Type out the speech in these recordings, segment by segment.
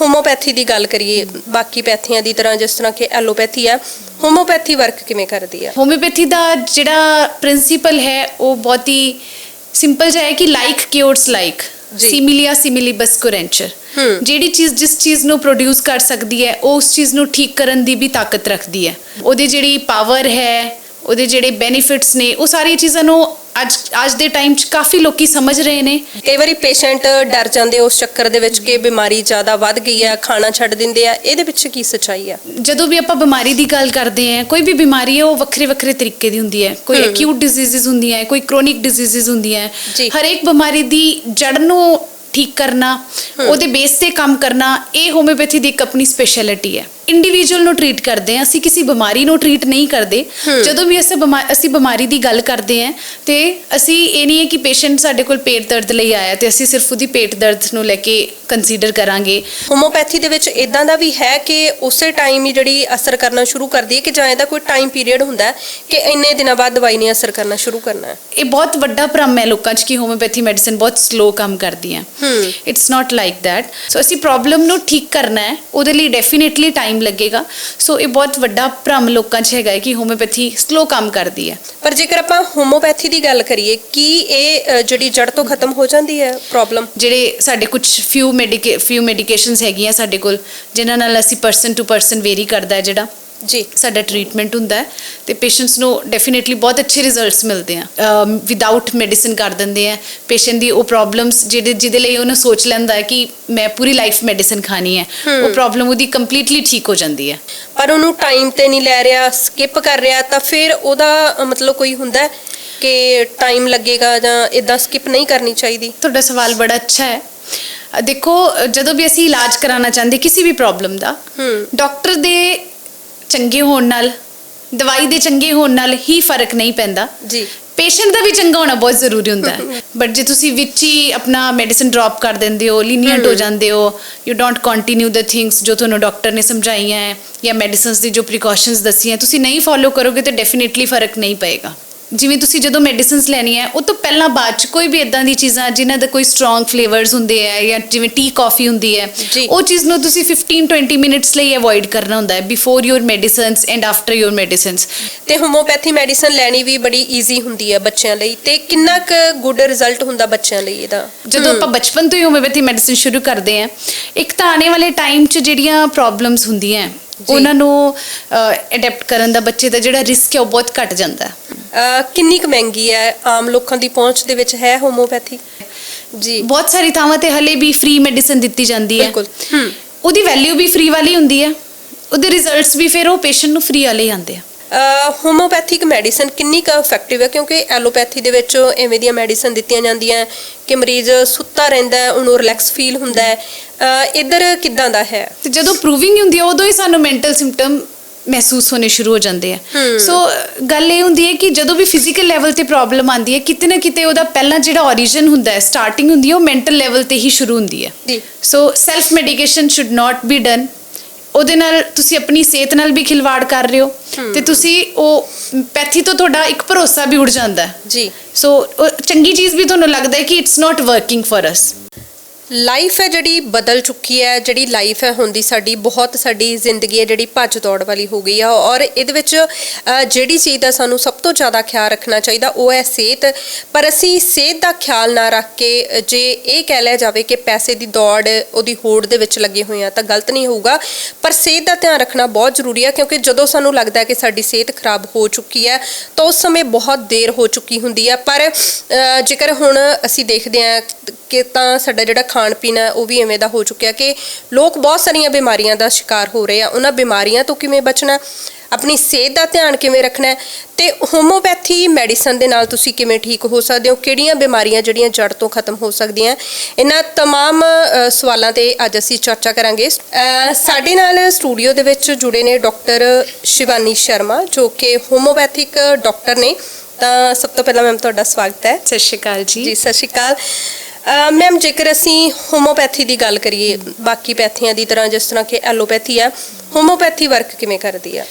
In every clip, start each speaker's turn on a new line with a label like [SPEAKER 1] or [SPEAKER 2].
[SPEAKER 1] Homeopathy ਦੀ ਗੱਲ ਕਰੀਏ ਬਾਕੀ ਪੈਥੀਆਂ ਦੀ ਤਰ੍ਹਾਂ ਜਿਸ ਤਰ੍ਹਾਂ ਕਿ ਐਲੋਪੈਥੀ ਹੈ ਹੋਮੋਪੈਥੀ ਵਰਕ ਕਿਵੇਂ ਕਰਦੀ ਹੈ
[SPEAKER 2] ਹੋਮਿਓਪੈਥੀ ਦਾ ਜਿਹੜਾ ਪ੍ਰਿੰਸੀਪਲ ਹੈ ਉਹ ਬਹੁਤ ਹੀ ਸਿੰਪਲ ਜਿਹਾ ਹੈ ਕਿ ਲਾਈਕ ਕਿਉਰਸ ਲਾਈਕ। ਸਿਮਿਲਿਆ ਸਿਮਿਲੀਬਸ ਕੁਰੈਂਚਰ। ਜਿਹੜੀ ਚੀਜ਼ ਜਿਸ ਚੀਜ਼ ਨੂੰ ਪ੍ਰੋਡਿਊਸ ਕਰ ਸਕਦੀ ਹੈ ਉਹ ਉਸ ਚੀਜ਼ ਨੂੰ ਠੀਕ ਕਰਨ ਦੀ ਵੀ ਤਾਕਤ ਰੱਖਦੀ ਹੈ ਉਹਦੀ ਜਿਹੜੀ ਪਾਵਰ ਹੈ ਉਹਦੇ ਜਿਹੜੇ ਬੈਨੀਫਿਟਸ ਨੇ ਉਹ ਸਾਰੀਆਂ ਚੀਜ਼ਾਂ ਨੂੰ ਅੱਜ ਅੱਜ ਦੇ ਟਾਈਮ 'ਚ ਕਾਫੀ ਲੋਕੀ ਸਮਝ ਰਹੇ ਨੇ।
[SPEAKER 1] ਕਈ ਵਾਰੀ ਪੇਸ਼ੈਂਟ ਡਰ ਜਾਂਦੇ ਉਸ ਚੱਕਰ ਦੇ ਵਿੱਚ ਕਿ ਬਿਮਾਰੀ ਜ਼ਿਆਦਾ ਵੱਧ ਗਈ ਹੈ ਖਾਣਾ ਛੱਡ ਦਿੰਦੇ ਆ। ਇਹਦੇ ਪਿੱਛੇ ਕੀ ਸੱਚਾਈ ਆ?
[SPEAKER 2] ਜਦੋਂ ਵੀ ਆਪਾਂ ਬਿਮਾਰੀ ਦੀ ਗੱਲ ਕਰਦੇ ਹਾਂ ਕੋਈ ਵੀ ਬਿਮਾਰੀ ਹੈ ਉਹ ਵੱਖਰੇ ਵੱਖਰੇ ਤਰੀਕੇ ਦੀ ਹੁੰਦੀ ਹੈ। ਕੋਈ
[SPEAKER 1] ਹਮ।
[SPEAKER 2] ਅਕਿਊਟ ਡਿਜ਼ੀਜ਼ਸ ਹੁੰਦੀਆਂ ਹੈ ਕੋਈ ਕ੍ਰੋਨਿਕ ਡਿਜ਼ੀਜ਼ਸ ਹੁੰਦੀਆਂ ਹੈ।
[SPEAKER 1] ਜੀ।
[SPEAKER 2] ਹਰੇਕ ਬਿਮਾਰੀ ਦੀ ਜੜ ਨੂੰ ਠੀਕ ਕਰਨਾ ਉਹਦੇ ਬੇਸ ਤੇ ਕੰਮ ਕਰਨਾ ਇਹ ਹੋਮਿਓਪੈਥੀ ਦੀ ਇੱਕ ਆਪਣੀ ਸਪੈਸ਼ਲਿਟੀ ਹੈ। ਇੰਡੀਵਿਜੂਅਲ ਨੂੰ ਟਰੀਟ ਕਰਦੇ ਹਾਂ ਅਸੀਂ ਕਿਸੇ ਬਿਮਾਰੀ ਨੂੰ ਟਰੀਟ ਨਹੀਂ ਕਰਦੇ। ਜਦੋਂ ਵੀ ਅਸੀਂ ਬਿਮਾ- ਅਸੀਂ ਬਿਮਾਰੀ ਦੀ ਗੱਲ ਕਰਦੇ ਹਾਂ ਤੇ ਅਸੀਂ ਇਹ ਨਹੀਂ ਹੈ ਕਿ ਪੇਸ਼ੈਂਟ ਸਾਡੇ ਕੋਲ ਪੇਟ ਦਰਦ ਲਈ ਆਇਆ ਤੇ ਅਸੀਂ ਸਿਰਫ ਉਹਦੀ ਪੇਟ ਦਰਦ ਨੂੰ ਲੈ ਕੇ ਕੰਸੀਡਰ ਕਰਾਂਗੇ।
[SPEAKER 1] ਹੋਮੋਪੈਥੀ ਦੇ ਵਿੱਚ ਇਦਾਂ ਦਾ ਵੀ ਹੈ ਕਿ ਉਸੇ ਟਾਈਮ ਹੀ ਜਿਹੜੀ ਅਸਰ ਕਰਨਾ ਸ਼ੁਰੂ ਕਰਦੀ ਹੈ ਕਿ ਜਾਂ ਇਹਦਾ ਕੋਈ ਟਾਈਮ ਪੀਰੀਅਡ ਹੁੰਦਾ ਹੈ ਕਿ ਇੰਨੇ ਦਿਨਾਂ ਬਾਅਦ ਦਵਾਈ ਨੇ ਅਸਰ ਕਰਨਾ ਸ਼ੁਰੂ ਕਰਨਾ ਹੈ।
[SPEAKER 2] ਇਹ ਬਹੁਤ ਵੱਡਾ ਭਰਮ ਹੈ ਲੋਕਾਂ 'ਚ ਕਿ ਹੋਮਿਓਪੈਥੀ ਮੈਡੀਸਿਨ ਬਹੁਤ ਸਲੋ ਕੰਮ ਕਰਦੀ ਹੈ।
[SPEAKER 1] ਹੂੰ।
[SPEAKER 2] It's not like that so ਅਸੀਂ ਪ੍ਰੋਬਲਮ ਨੂੰ ਠੀਕ ਕਰਨਾ ਹੈ ਉਹਦੇ ਲਈ ਡੈਫੀਨਿਟਲੀ ਟਾਈਮ ਲੱਗੇਗਾ। ਸੋ ਇਹ ਬਹੁਤ ਵੱਡਾ ਭਰਮ ਲੋਕਾਂ 'ਚ ਹੈਗਾ ਹੈ ਕਿ ਹੋਮਿਓਪੈਥੀ ਸਲੋ ਕੰਮ ਕਰਦੀ ਹੈ।
[SPEAKER 1] ਪਰ ਜੇਕਰ ਆਪਾਂ ਹੋਮੋਪੈਥੀ ਦੀ ਗੱਲ ਕਰੀਏ ਕੀ ਇਹ ਜਿਹੜੀ ਜੜ ਤੋਂ ਖਤਮ ਹੋ ਜਾਂਦੀ ਹੈ ਪ੍ਰੋਬਲਮ
[SPEAKER 2] ਜਿਹੜੇ ਸਾਡੇ ਕੁਝ ਫਿਊ ਮੈਡੀਕੇ ਫਿਊ ਮੈਡੀਕੇਸ਼ਨਸ ਹੈਗੀਆਂ ਸਾਡੇ ਕੋਲ ਜਿਨ੍ਹਾਂ ਨਾਲ ਅਸੀਂ ਪਰਸਨ ਟੂ ਪਰਸਨ ਵੇਰੀ ਕਰਦਾ ਹੈ ਜਿਹੜਾ।
[SPEAKER 1] ਜੀ
[SPEAKER 2] ਸਾਡਾ ਟ੍ਰੀਟਮੈਂਟ ਹੁੰਦਾ ਹੈ ਤੇ ਪੇਸ਼ੈਂਟਸ ਨੂੰ ਡੈਫੀਨਿਟਲੀ ਬਹੁਤ ਅੱਛੇ ਰਿਜ਼ਲਟਸ ਮਿਲਦੇ ਆ। ਵਿਦਆਊਟ ਮੈਡੀਸਿਨ ਕਰ ਦਿੰਦੇ ਆ। ਪੇਸ਼ੈਂਟ ਦੀ ਉਹ ਪ੍ਰੋਬਲਮਸ ਜਿਹੜੇ ਜਿਹਦੇ ਲਈ ਉਹਨੇ ਸੋਚ ਲੈਂਦਾ ਹੈ ਕਿ ਮੈਂ ਪੂਰੀ ਲਾਈਫ ਮੈਡੀਸਿਨ ਖਾਣੀ ਹੈ। ਉਹ ਪ੍ਰੋਬਲਮ ਉਹਦੀ ਕੰਪਲੀਟਲੀ ਠੀਕ ਹੋ ਜਾਂਦੀ ਹੈ।
[SPEAKER 1] ਪਰ ਉਹਨੂੰ ਟਾਈਮ ਤੇ ਨਹੀਂ ਲੈ ਰਿਹਾ ਸਕਿਪ ਕਰ ਰਿਹਾ ਤਾਂ ਫਿਰ ਉਹਦਾ ਮਤਲਬ ਕੋਈ ਹੁੰਦਾ ਹੈ ਕਿ ਟਾਈਮ ਲੱਗੇਗਾ ਜਾਂ ਇਦਾਂ ਸਕਿਪ ਨਹੀਂ ਕਰਨੀ ਚਾਹੀਦੀ?
[SPEAKER 2] ਤੁਹਾਡਾ ਸਵਾਲ ਬੜਾ ਅੱਛਾ ਹੈ। ਦੇਖੋ ਜਦੋਂ ਵੀ ਅਸੀਂ ਇਲਾਜ ਕਰਾਉਣਾ ਚਾਹੁੰਦੇ ਕਿਸੇ ਵੀ ਪ੍ਰੋਬਲਮ ਦਾ ਡਾਕਟਰ ਦੇ ਚੰਗੇ ਹੋਣ ਨਾਲ ਦਵਾਈ ਦੇ ਚੰਗੇ ਹੋਣ ਨਾਲ ਹੀ ਫ਼ਰਕ ਨਹੀਂ ਪੈਂਦਾ।
[SPEAKER 1] ਜੀ।
[SPEAKER 2] ਪੇਸ਼ੈਂਟ ਦਾ ਵੀ ਚੰਗਾ ਹੋਣਾ ਬਹੁਤ ਜ਼ਰੂਰੀ ਹੁੰਦਾ ਹੈ। ਬਟ ਜੇ ਤੁਸੀਂ ਵਿੱਚ ਹੀ ਆਪਣਾ ਮੈਡੀਸਿਨ ਡ੍ਰੌਪ ਕਰ ਦਿੰਦੇ ਹੋ ਲੀਨੀਅੰਟ ਹੋ ਜਾਂਦੇ ਹੋ you don't continue the things ਜੋ ਤੁਹਾਨੂੰ ਡਾਕਟਰ ਨੇ ਸਮਝਾਈਆਂ ਹੈ ਜਾਂ ਮੈਡੀਸਿਨਸ ਦੀ ਜੋ ਪ੍ਰੀਕਾਸ਼ਨਸ ਦੱਸੀਆਂ ਤੁਸੀਂ ਨਹੀਂ ਫੋਲੋ ਕਰੋਗੇ ਤਾਂ ਡੈਫੀਨਿਟਲੀ ਫ਼ਰਕ ਨਹੀਂ ਪਏਗਾ। ਜਿਵੇਂ ਤੁਸੀਂ ਜਦੋਂ ਮੈਡੀਸਿਨਸ ਲੈਣੀ ਹੈ ਉਹ ਤੋਂ ਪਹਿਲਾਂ ਬਾਅਦ ਚ ਕੋਈ ਵੀ ਇਦਾਂ ਦੀ ਚੀਜ਼ਾਂ ਜਿਨ੍ਹਾਂ ਦਾ ਕੋਈ ਸਟਰੋਂਗ ਫਲੇਵਰਸ ਹੁੰਦੇ ਹੈ ਜਾਂ ਜਿਵੇਂ ਟੀ ਕਾਫੀ ਹੁੰਦੀ ਹੈ
[SPEAKER 1] ਜੀ।
[SPEAKER 2] ਉਹ ਚੀਜ਼ ਨੂੰ ਤੁਸੀਂ 15 20 ਮਿੰਟਸ ਲਈ ਅਵੋਇਡ ਕਰਨਾ ਹੁੰਦਾ ਹੈ before your medicines and after your medicines
[SPEAKER 1] ਤੇ ਹੋਮੋਪੈਥੀ ਮੈਡੀਸਨ ਲੈਣੀ ਵੀ ਬੜੀ ਈਜ਼ੀ ਹੁੰਦੀ ਹੈ ਬੱਚਿਆਂ ਲਈ ਤੇ ਕਿੰਨਾ ਕੁ ਗੁੱਡ ਰਿਜ਼ਲਟ ਹੁੰਦਾ ਬੱਚਿਆਂ ਲਈ ਇਹਦਾ?
[SPEAKER 2] ਜਦੋਂ ਆਪਾਂ ਬਚਪਨ ਤੋਂ ਹੀ ਹੋਮਿਓਪੈਥੀ ਮੈਡੀਸਿਨ ਸ਼ੁਰੂ ਕਰਦੇ ਹਾਂ ਇੱਕ ਤਾਂ ਆਉਣੇ ਵਾਲੇ ਟਾਈਮ 'ਚ ਜਿਹੜੀਆਂ ਪ੍ਰੋਬਲਮਸ ਹੁੰਦੀਆਂ ਉਹਨਾਂ ਨੂੰ ਅਡਾਪਟ ਕਰਨ ਦਾ ਬੱਚੇ ਦਾ ਜਿਹੜਾ ਰਿਸਕ ਹੈ ਉਹ ਬਹੁਤ ਘਟ ਜਾਂਦਾ ਹੈ।
[SPEAKER 1] ਕਿੰਨੀ ਕੁ ਮਹਿੰਗੀ ਹੈ? ਆਮ ਲੋਕਾਂ ਦੀ ਪਹੁੰਚ ਦੇ ਵਿੱਚ ਹੈ ਹੋਮੋਪੈਥੀ ਜੀ।
[SPEAKER 2] ਬਹੁਤ ਸਾਰੀ ਥਾਵਾਂ ਤੇ ਹਲੇ ਵੀ ਫ੍ਰੀ ਮੈਡੀਸਿਨ ਦਿੱਤੀ ਜਾਂਦੀ ਹੈ।
[SPEAKER 1] ਬਿਲਕੁਲ। ਹੂੰ।
[SPEAKER 2] ਉਹਦੀ ਵੈਲਿਊ ਵੀ ਫ੍ਰੀ ਵਾਲੀ ਹੁੰਦੀ ਹੈ। ਉਹਦੇ ਰਿਜ਼ਲਟਸ ਵੀ ਫਿਰ ਉਹ ਪੇਸ਼ੈਂਟ ਨੂੰ ਫ੍ਰੀ ਵਾਲੇ ਆਉਂਦੇ ਆ।
[SPEAKER 1] ਹੋਮੋਪੈਥਿਕ ਮੈਡੀਸਨ ਕਿੰਨੀ ਕੁ ਇਫੈਕਟਿਵ ਹੈ? ਕਿਉਂਕਿ ਐਲੋਪੈਥੀ ਦੇ ਵਿੱਚ ਐਵੇਂ ਦੀਆਂ ਮੈਡੀਸਨ ਦਿੱਤੀਆਂ ਜਾਂਦੀਆਂ ਕਿ ਮਰੀਜ਼ ਸੁੱਤਾ ਰਹਿੰਦਾ ਉਹਨੂੰ ਰਿਲੈਕਸ ਫੀਲ ਹੁੰਦਾ ਹੈ। ਅ, ਇੱਧਰ ਕਿੱਦਾਂ ਦਾ ਹੈ?
[SPEAKER 2] ਤੇ ਜਦੋਂ ਪ੍ਰੂਵਿੰਗ ਹੁੰਦੀ ਹੈ ਉਦੋਂ ਹੀ ਸਾਨੂੰ ਮੈਂਟਲ ਸਿੰਪਟਮ ਮਹਿਸੂਸ ਹੋਣੇ ਸ਼ੁਰੂ ਹੋ ਜਾਂਦੇ ਆ। ਸੋ ਗੱਲ ਇਹ ਹੁੰਦੀ ਹੈ ਕਿ ਜਦੋਂ ਵੀ ਫਿਜ਼ੀਕਲ ਲੈਵਲ ਤੇ ਪ੍ਰੋਬਲਮ ਆਉਂਦੀ ਹੈ ਕਿਤੇ ਨਾ ਕਿਤੇ ਉਹਦਾ ਪਹਿਲਾਂ ਜਿਹੜਾ origin ਹੁੰਦਾ ਹੈ ਸਟਾਰਟਿੰਗ ਹੁੰਦੀ ਹੈ ਉਹ ਮੈਂਟਲ ਲੈਵਲ ਤੇ ਹੀ ਸ਼ੁਰੂ ਹੁੰਦੀ ਹੈ।
[SPEAKER 1] ਜੀ।
[SPEAKER 2] So self medication should not be done ਉਹਦੇ ਨਾਲ ਤੁਸੀਂ ਆਪਣੀ ਸਿਹਤ ਨਾਲ ਵੀ ਖਿਲਵਾੜ ਕਰ ਰਹੇ ਹੋ। ਤੇ ਤੁਸੀਂ ਉਹ ਪੈਥੀ ਤੋਂ ਤੁਹਾਡਾ ਇੱਕ ਭਰੋਸਾ ਵੀ ਉੜ ਜਾਂਦਾ ਹੈ।
[SPEAKER 1] ਜੀ।
[SPEAKER 2] ਸੋ ਉਹ ਚੰਗੀ ਚੀਜ਼ ਵੀ ਤੁਹਾਨੂੰ ਲੱਗਦਾ ਹੈ ਕਿ it's not working for us
[SPEAKER 1] life ਹੈ ਜਿਹੜੀ ਬਦਲ ਚੁੱਕੀ ਹੈ ਜਿਹੜੀ ਲਾਈਫ ਹੈ ਹੁੰਦੀ ਸਾਡੀ ਬਹੁਤ ਸਾਡੀ ਜ਼ਿੰਦਗੀ ਹੈ ਜਿਹੜੀ ਭੱਜ ਦੌੜ ਵਾਲੀ ਹੋ ਗਈ ਆ ਔਰ ਇਹਦੇ ਵਿੱਚ ਅ, ਜਿਹੜੀ ਚੀਜ਼ ਦਾ ਸਾਨੂੰ ਸਭ ਤੋਂ ਜ਼ਿਆਦਾ ਖਿਆਲ ਰੱਖਣਾ ਚਾਹੀਦਾ ਉਹ ਹੈ ਸਿਹਤ। ਪਰ ਅਸੀਂ ਸਿਹਤ ਦਾ ਖਿਆਲ ਨਾ ਰੱਖ ਕੇ ਅ, ਜੇ ਇਹ ਕਹਿ ਲਿਆ ਜਾਵੇ ਕਿ ਪੈਸੇ ਦੀ ਦੌੜ ਉਹਦੀ ਹੋੜ ਦੇ ਵਿੱਚ ਲੱਗੇ ਹੋਏ ਆ ਤਾਂ ਗਲਤ ਨਹੀਂ ਹੋਊਗਾ। ਪਰ ਸਿਹਤ ਦਾ ਧਿਆਨ ਰੱਖਣਾ ਬਹੁਤ ਜ਼ਰੂਰੀ ਹੈ ਕਿਉਂਕਿ ਜਦੋਂ ਸਾਨੂੰ ਲੱਗਦਾ ਹੈ ਕਿ ਸਾਡੀ ਸਿਹਤ ਖਰਾਬ ਹੋ ਚੁੱਕੀ ਹੈ ਤਾਂ ਉਸ ਸਮੇਂ ਬਹੁਤ ਦੇਰ ਹੋ ਚੁੱਕੀ ਹੁੰਦੀ ਹੈ ਪਰ ਅ, ਜੇਕਰ ਹੁਣ ਅਸੀਂ ਦੇਖਦੇ ਹਾਂ ਕਿ ਤਾਂ ਸਾਡਾ ਜਿਹੜਾ ਖਾਣ ਪੀਣ ਹੈ ਉਹ ਵੀ ਐਵੇਂ ਦਾ ਹੋ ਚੁੱਕਿਆ ਕਿ ਲੋਕ ਬਹੁਤ ਸਾਰੀਆਂ ਬਿਮਾਰੀਆਂ ਦਾ ਸ਼ਿਕਾਰ ਹੋ ਰਹੇ ਆ ਉਹਨਾਂ ਬਿਮਾਰੀਆਂ ਤੋਂ ਕਿਵੇਂ ਬਚਣਾ ਹੈ? ਆਪਣੀ ਸਿਹਤ ਦਾ ਧਿਆਨ ਕਿਵੇਂ ਰੱਖਣਾ ਹੈ ਤੇ ਹੋਮੋਪੈਥੀ ਮੈਡੀਸਨ ਦੇ ਨਾਲ ਤੁਸੀਂ ਕਿਵੇਂ ਠੀਕ ਹੋ ਸਕਦੇ ਹੋ ਕਿਹੜੀਆਂ ਬਿਮਾਰੀਆਂ ਜਿਹੜੀਆਂ ਜੜ ਤੋਂ ਖਤਮ ਹੋ ਸਕਦੀਆਂ ਇਹਨਾਂ तमाम ਅ, ਸਵਾਲਾਂ ਤੇ ਅੱਜ ਅਸੀਂ ਚਰਚਾ ਕਰਾਂਗੇ ਅ, ਸਾਡੇ ਨਾਲ ਸਟੂਡੀਓ ਦੇ ਵਿੱਚ ਜੁੜੇ ਨੇ ਡਾਕਟਰ ਸ਼ਿਵਾਨੀ ਸ਼ਰਮਾ ਜੋ ਕਿ ਹੋਮੋਪੈਥਿਕ ਡਾਕਟਰ ਨੇ ਤਾਂ ਸਭ ਤੋਂ ਪਹਿਲਾਂ ਮੈਮ ਤੁਹਾਡਾ ਸਵਾਗਤ ਹੈ
[SPEAKER 2] ਸਤਿ ਸ਼੍ਰੀ ਅਕਾਲ
[SPEAKER 1] ਜੀ ਸਤਿ ਸ਼੍ਰੀ ਅਕਾਲ ਅ, ਮੈਮ ਜੇਕਰ ਅਸੀਂ ਹੋਮੋਪੈਥੀ ਦੀ ਗੱਲ ਕਰੀਏ ਬਾਕੀ ਪੈਥੀਆਂ ਦੀ ਤਰ੍ਹਾਂ ਜਿਸ ਤਰ੍ਹਾਂ ਕਿ ਐਲੋਪੈਥੀ ਹੈ ਹੋਮੋਪੈਥੀ ਵਰਕ ਕਿਵੇਂ ਕਰਦੀ ਹੈ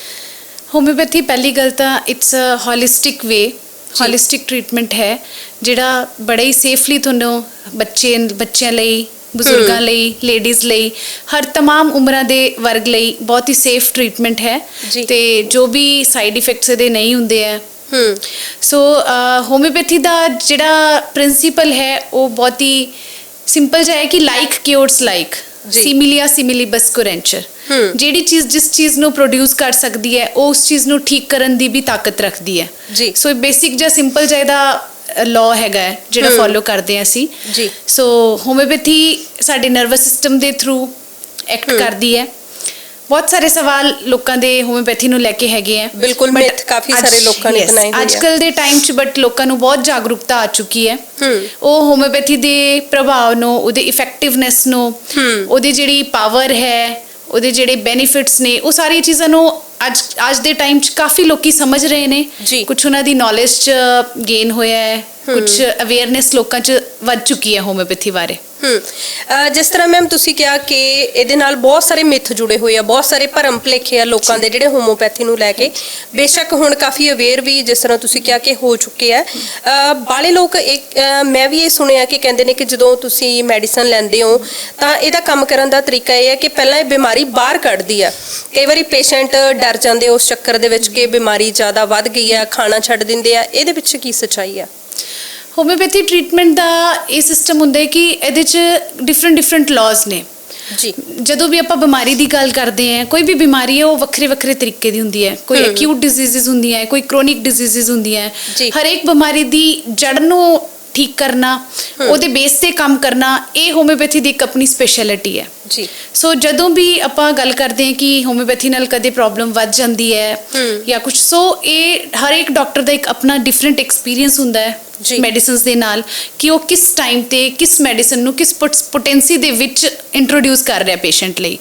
[SPEAKER 2] ਹੋਮਿਓਪੈਥੀ ਪਹਿਲੀ ਗੱਲ ਤਾਂ it's a holistic way holistic treatment ਹੈ ਜਿਹੜਾ ਬੜਾ ਹੀ ਸੇਫਲੀ ਤੁਹਾਨੂੰ ਬੱਚੇ ਬੱਚਿਆਂ ਲਈ ਬਜ਼ੁਰਗਾਂ ਲਈ ਲੇਡੀਜ਼ ਲਈ ਹਰ तमाम ਉਮਰਾਂ ਦੇ ਵਰਗ ਲਈ ਬਹੁਤ ਹੀ ਸੇਫ ਟ੍ਰੀਟਮੈਂਟ ਹੈ
[SPEAKER 1] ਜੀ।
[SPEAKER 2] ਤੇ ਜੋ ਵੀ ਸਾਈਡ ਇਫੈਕਟਸ ਇਹਦੇ ਨਹੀਂ ਹੁੰਦੇ ਆ
[SPEAKER 1] ਹੂੰ
[SPEAKER 2] ਸੋ ਹੋਮਿਓਪੈਥੀ ਦਾ ਜਿਹੜਾ ਪ੍ਰਿੰਸੀਪਲ ਹੈ ਉਹ ਬਹੁਤ ਹੀ ਸਿੰਪਲ ਜਿਹਾ ਹੈ ਕਿ ਲਾਈਕ ਕਿਉਰਸ ਲਾਈਕ। ਸਿਮਿਲੀਆ ਸਿਮਿਲੀਬਸ ਕੁਰੈਂਚਰ। ਜਿਹੜੀ ਚੀਜ਼ ਜਿਸ ਚੀਜ਼ ਨੂੰ ਪ੍ਰੋਡਿਊਸ ਕਰ ਸਕਦੀ ਹੈ ਉਹ ਉਸ ਚੀਜ਼ ਨੂੰ ਠੀਕ ਕਰਨ ਦੀ ਵੀ ਤਾਕਤ ਰੱਖਦੀ ਹੈ
[SPEAKER 1] ਜੀ।
[SPEAKER 2] ਸੋ ਬੇਸਿਕ ਜਿਹਾ ਸਿੰਪਲ ਜਿਹਾ ਇਹਦਾ ਲਾਅ ਹੈਗਾ ਹੈ, ਜਿਹੜਾ। ਫੋਲੋ ਕਰਦੇ ਹਾਂ ਅਸੀਂ
[SPEAKER 1] ਜੀ।
[SPEAKER 2] ਸੋ ਹੋਮਿਓਪੈਥੀ ਸਾਡੇ ਨਰਵਸ ਸਿਸਟਮ ਦੇ ਥਰੂ ਐਕਟ। ਕਰਦੀ ਹੈ ਬਹੁਤ ਸਾਰੇ ਸਵਾਲ ਲੋਕਾਂ ਦੇ ਹੋਮਿਓਪੈਥੀ ਨੂੰ ਲੈ ਕੇ ਹੈਗੇ ਆ
[SPEAKER 1] ਬਿਲਕੁਲ, myth ਕਾਫੀ ਸਾਰੇ ਲੋਕਾਂ ਨੇ ਬਣਾਏ ਹੋਏ ਆ।
[SPEAKER 2] ਅੱਜ ਕੱਲ ਦੇ ਟਾਈਮ 'ਚ ਬਟ ਲੋਕਾਂ ਨੂੰ ਬਹੁਤ ਜਾਗਰੂਕਤਾ ਆ ਚੁੱਕੀ ਹੈ। ਉਹ ਹੋਮਿਓਪੈਥੀ ਦੇ ਪ੍ਰਭਾਵ ਨੂੰ ਉਹਦੇ ਇਫੈਕਟਿਵਨੈਸ ਨੂੰ। ਉਹਦੀ ਜਿਹੜੀ ਪਾਵਰ ਹੈ ਉਹਦੇ ਜਿਹੜੇ ਬੈਨੀਫਿਟਸ ਨੇ ਉਹ ਸਾਰੀਆਂ ਚੀਜ਼ਾਂ ਨੂੰ ਅੱਜ ਅੱਜ ਦੇ ਟਾਈਮ 'ਚ ਕਾਫੀ ਲੋਕੀ ਸਮਝ ਰਹੇ ਨੇ।
[SPEAKER 1] ਜੀ।
[SPEAKER 2] ਕੁਝ ਉਹਨਾਂ ਦੀ ਨੌਲੇਜ 'ਚ ਗੇਨ ਹੋਇਆ ਹੈ। ਕੁਝ ਅਵੇਅਰਨੈਸ ਲੋਕਾਂ 'ਚ ਵੱਧ ਚੁੱਕੀ ਹੈ ਹੋਮਿਓਪੈਥੀ ਬਾਰੇ।
[SPEAKER 1] ਹੂੰ। ਅਹ ਜਿਸ ਤਰ੍ਹਾਂ ਮੈਮ ਤੁਸੀਂ ਕਿਹਾ ਕਿ ਇਹਦੇ ਨਾਲ ਬਹੁਤ ਸਾਰੇ ਮਿੱਥ ਜੁੜੇ ਹੋਏ ਆ ਬਹੁਤ ਸਾਰੇ ਭਰਮ ਭੁਲੇਖੇ ਆ ਲੋਕਾਂ ਦੇ ਜਿਹੜੇ ਹੋਮੋਪੈਥੀ ਨੂੰ ਲੈ ਕੇ। ਬੇਸ਼ੱਕ ਹੁਣ ਕਾਫੀ ਅਵੇਅਰ ਵੀ ਜਿਸ ਤਰ੍ਹਾਂ ਤੁਸੀਂ ਕਿਹਾ ਕਿ ਹੋ ਚੁੱਕੇ ਆ। ਅਹ ਬਾਲੇ ਲੋਕ ਇੱਕ ਅਹ ਮੈਂ ਵੀ ਇਹ ਸੁਣਿਆ ਕਿ ਕਹਿੰਦੇ ਨੇ ਕਿ ਜਦੋਂ ਤੁਸੀਂ ਮੈਡੀਸਨ ਲੈਂਦੇ ਹੋ ਤਾਂ ਇਹਦਾ ਕੰਮ ਕਰਨ ਦਾ ਤਰੀਕਾ ਇਹ ਹੈ ਕਿ ਪਹਿਲਾਂ ਇਹ ਬਿਮਾਰੀ ਬਾਹਰ ਕੱਢਦੀ ਆ। ਕਈ ਵਾਰੀ ਪੇਸ਼ੈਂਟ ਡਰ ਜਾਂਦੇ ਉਸ ਚੱਕਰ ਦੇ ਵਿੱਚ ਕਿ ਬਿਮਾਰੀ ਜ਼ਿਆਦਾ ਵੱਧ ਗਈ ਆ ਖਾਣਾ ਛੱਡ ਦਿੰਦੇ ਆ ਇਹਦੇ ਵਿੱਚ ਕੀ ਸੱਚਾਈ ਆ?
[SPEAKER 2] ਹੋਮਿਓਪੈਥੀ ਟ੍ਰੀਟਮੈਂਟ ਦਾ ਇਹ ਸਿਸਟਮ ਹੁੰਦਾ ਹੈ ਕਿ ਇਹਦੇ 'ਚ ਡਿਫਰੈਂਟ ਡਿਫਰੈਂਟ ਲਾਜ਼ ਨੇ।
[SPEAKER 1] ਜੀ।
[SPEAKER 2] ਜਦੋਂ ਵੀ ਆਪਾਂ ਬਿਮਾਰੀ ਦੀ ਗੱਲ ਕਰਦੇ ਹਾਂ ਕੋਈ ਵੀ ਬਿਮਾਰੀ ਹੈ ਉਹ ਵੱਖਰੇ ਵੱਖਰੇ ਤਰੀਕੇ ਦੀ ਹੁੰਦੀ ਹੈ। ਕੋਈ
[SPEAKER 1] ਹਮ।
[SPEAKER 2] ਅਕਿਊਟ ਡਿਜ਼ੀਜ਼ਸ ਹੁੰਦੀਆਂ ਹੈ ਕੋਈ ਕ੍ਰੋਨਿਕ ਡਿਜ਼ੀਜ਼ਸ ਹੁੰਦੀਆਂ ਹੈ।
[SPEAKER 1] ਜੀ।
[SPEAKER 2] ਹਰੇਕ ਬਿਮਾਰੀ ਦੀ ਜੜ ਨੂੰ ਠੀਕ ਕਰਨਾ ਉਹਦੇ ਬੇਸ ਤੇ ਕੰਮ ਕਰਨਾ ਇਹ ਹੋਮਿਓਪੈਥੀ ਦੀ ਇੱਕ ਆਪਣੀ ਸਪੈਸ਼ਲਿਟੀ ਹੈ।
[SPEAKER 1] ਜੀ
[SPEAKER 2] ਸੋ ਜਦੋਂ ਵੀ ਆਪਾਂ ਗੱਲ ਕਰਦੇ ਹਾਂ ਕਿ ਹੋਮਿਓਪੈਥੀ ਨਾਲ ਕਦੇ ਪ੍ਰੋਬਲਮ ਵੱਧ ਜਾਂਦੀ ਹੈ। ਜਾਂ ਕੁਝ ਸੋ ਇਹ ਹਰ ਇੱਕ ਡਾਕਟਰ ਦਾ ਇੱਕ ਆਪਣਾ ਡਿਫਰੈਂਟ ਐਕਸਪੀਰੀਅੰਸ ਹੁੰਦਾ ਹੈ
[SPEAKER 1] ਜੀ।
[SPEAKER 2] ਮੈਡੀਸਿਨਸ ਦੇ ਨਾਲ ਕਿ ਉਹ ਕਿਸ ਟਾਈਮ ਤੇ ਕਿਸ ਮੈਡੀਸਨ ਨੂੰ ਕਿਸ ਪੋਟੈਂਸੀ ਦੇ ਵਿੱਚ ਇੰਟਰੋਡਿਊਸ ਕਰ ਰਿਹਾ ਪੇਸ਼ੈਂਟ ਲਈ।